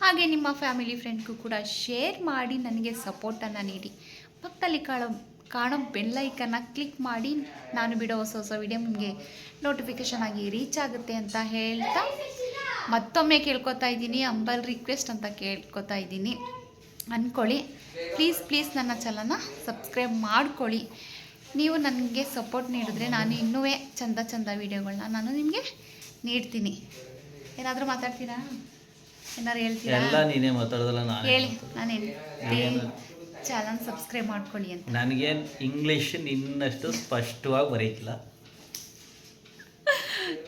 ಹಾಗೆ ನಿಮ್ಮ ಫ್ಯಾಮಿಲಿ ಫ್ರೆಂಡ್ಗೂ ಕೂಡ ಶೇರ್ ಮಾಡಿ, ನನಗೆ ಸಪೋರ್ಟನ್ನು ನೀಡಿ. ಪಕ್ಕದಲ್ಲಿ ಕಾಣೋ ಕಾಣೋ ಬೆಲ್ಲೈಕನ್ನು ಕ್ಲಿಕ್ ಮಾಡಿ. ನಾನು ಬಿಡೋ ಹೊಸ ಹೊಸ ವಿಡಿಯೋ ನಿಮಗೆ ನೋಟಿಫಿಕೇಷನ್ ಆಗಿ ರೀಚ್ ಆಗುತ್ತೆ ಅಂತ ಹೇಳ್ತಾ ಮತ್ತೊಮ್ಮೆ ಕೇಳ್ಕೊತಾ ಇದ್ದೀನಿ. ಅಂಬಲ್ ರಿಕ್ವೆಸ್ಟ್ ಅಂತ ಕೇಳ್ಕೊತಾ ಇದ್ದೀನಿ. ಅಂದ್ಕೊಳ್ಳಿ ಪ್ಲೀಸ್ ಪ್ಲೀಸ್ ನನ್ನ ಚಾನಲ್ನ ಸಬ್ಸ್ಕ್ರೈಬ್ ಮಾಡ್ಕೊಳ್ಳಿ. ನೀವು ನನಗೆ ಸಪೋರ್ಟ್ ನೀಡಿದ್ರೆ ನಾನು ಇನ್ನೂ ಚಂದ ಚಂದ ವೀಡಿಯೋಗಳನ್ನ ನಾನು ನಿಮಗೆ ನೀಡ್ತೀನಿ. ಏನಾದರೂ ಮಾತಾಡ್ತೀರಾ? ಏನಾದ್ರು ಹೇಳ್ತೀರಾ? ಎಲ್ಲ ನೀನೇ ಮಾತಾಡೋದಲ್ಲ ನಾನು ಹೇಳಿ ನಾನೇನು? ಚಾನಲ್ ಸಬ್ಸ್ಕ್ರೈಬ್ ಮಾಡ್ಕೊಳ್ಳಿ ಅಂತ. ನನಗೇನು ಇಂಗ್ಲೀಷ್ ನಿನ್ನಷ್ಟು ಸ್ಪಷ್ಟವಾಗಿ ಬರೀಕಿಲ್ಲ.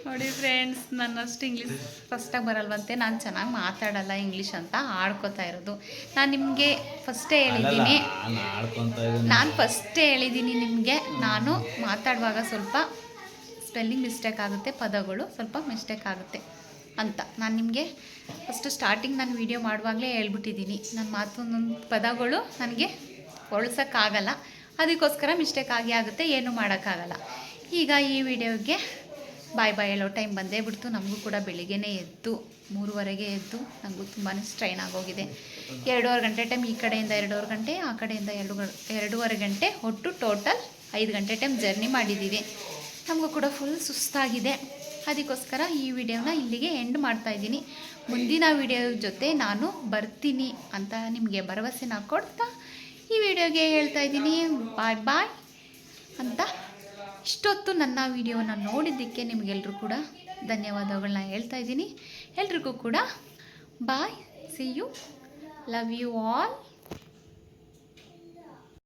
ನೋಡಿ ಫ್ರೆಂಡ್ಸ್ ನನ್ನಷ್ಟು ಇಂಗ್ಲೀಷ್ ಫಸ್ಟಾಗಿ ಬರಲ್ವಂತೆ. ನಾನು ಚೆನ್ನಾಗಿ ಮಾತಾಡಲ್ಲ ಇಂಗ್ಲೀಷ್ ಅಂತ ಆಡ್ಕೋತಾ ಇರೋದು. ನಾನು ನಿಮಗೆ ಫಸ್ಟೇ ಹೇಳಿದ್ದೀನಿ ನಾನು ಫಸ್ಟೇ ಹೇಳಿದ್ದೀನಿ ನಿಮಗೆ. ನಾನು ಮಾತಾಡುವಾಗ ಸ್ವಲ್ಪ ಸ್ಪೆಲ್ಲಿಂಗ್ ಮಿಸ್ಟೇಕ್ ಆಗುತ್ತೆ ಪದಗಳು ಸ್ವಲ್ಪ ಮಿಸ್ಟೇಕ್ ಆಗುತ್ತೆ ಅಂತ. ನಾನು ನಿಮಗೆ ಫಸ್ಟು ಸ್ಟಾರ್ಟಿಂಗ್ ನಾನು ವೀಡಿಯೋ ಮಾಡುವಾಗಲೇ ಹೇಳ್ಬಿಟ್ಟಿದ್ದೀನಿ ನನ್ನ ಮಾತೊಂದೊಂದು ಪದಗಳು ನನಗೆ ಹೊಳ್ಸೋಕ್ಕಾಗಲ್ಲ. ಅದಕ್ಕೋಸ್ಕರ ಮಿಸ್ಟೇಕ್ ಆಗಿ ಆಗುತ್ತೆ ಏನೂ ಮಾಡೋಕ್ಕಾಗಲ್ಲ. ಈಗ ಈ ವಿಡಿಯೋಗೆ ಬಾಯ್ ಬಾಯ್ ಹೇಳೋ ಟೈಮ್ ಬಂದೇ ಬಿಡ್ತು. ನಮಗೂ ಕೂಡ ಬೆಳಿಗ್ಗೆನೇ ಎದ್ದು, ಮೂರುವರೆಗೆ ಎದ್ದು ನನಗೂ ತುಂಬಾ ಸ್ಟ್ರೈನ್ ಆಗೋಗಿದೆ. ಎರಡೂವರೆ ಗಂಟೆ ಟೈಮ್ ಈ ಕಡೆಯಿಂದ ಎರಡೂವರೆ ಗಂಟೆ, ಆ ಕಡೆಯಿಂದ ಎರಡು ಎರಡೂವರೆ ಗಂಟೆ ಒಟ್ಟು ಟೋಟಲ್ ಐದು ಗಂಟೆ ಟೈಮ್ ಜರ್ನಿ ಮಾಡಿದ್ದೀವಿ. ನಮಗೂ ಕೂಡ ಫುಲ್ ಸುಸ್ತಾಗಿದೆ. ಅದಕ್ಕೋಸ್ಕರ ಈ ವಿಡಿಯೋನ ಇಲ್ಲಿಗೆ ಎಂಡ್ ಮಾಡ್ತಾ ಇದ್ದೀನಿ. ಮುಂದಿನ ವಿಡಿಯೋ ಜೊತೆ ನಾನು ಬರ್ತೀನಿ ಅಂತ ನಿಮಗೆ ಭರವಸೆನ ಕೊಡ್ತಾ ಈ ವಿಡಿಯೋಗೆ ಹೇಳ್ತಾ ಇದ್ದೀನಿ. ಬಾಯ್ ಬಾಯ್ ಅಂತ ಇಷ್ಟೊತ್ತು ನನ್ನ ವಿಡಿಯೋನ ನೋಡಿದ್ದಕ್ಕೆ ನಿಮಗೆಲ್ಲರೂ ಕೂಡ ಧನ್ಯವಾದಗಳನ್ನ ಹೇಳ್ತಾ ಇದ್ದೀನಿ. ಎಲ್ರಿಗೂ ಕೂಡ bye see you love you all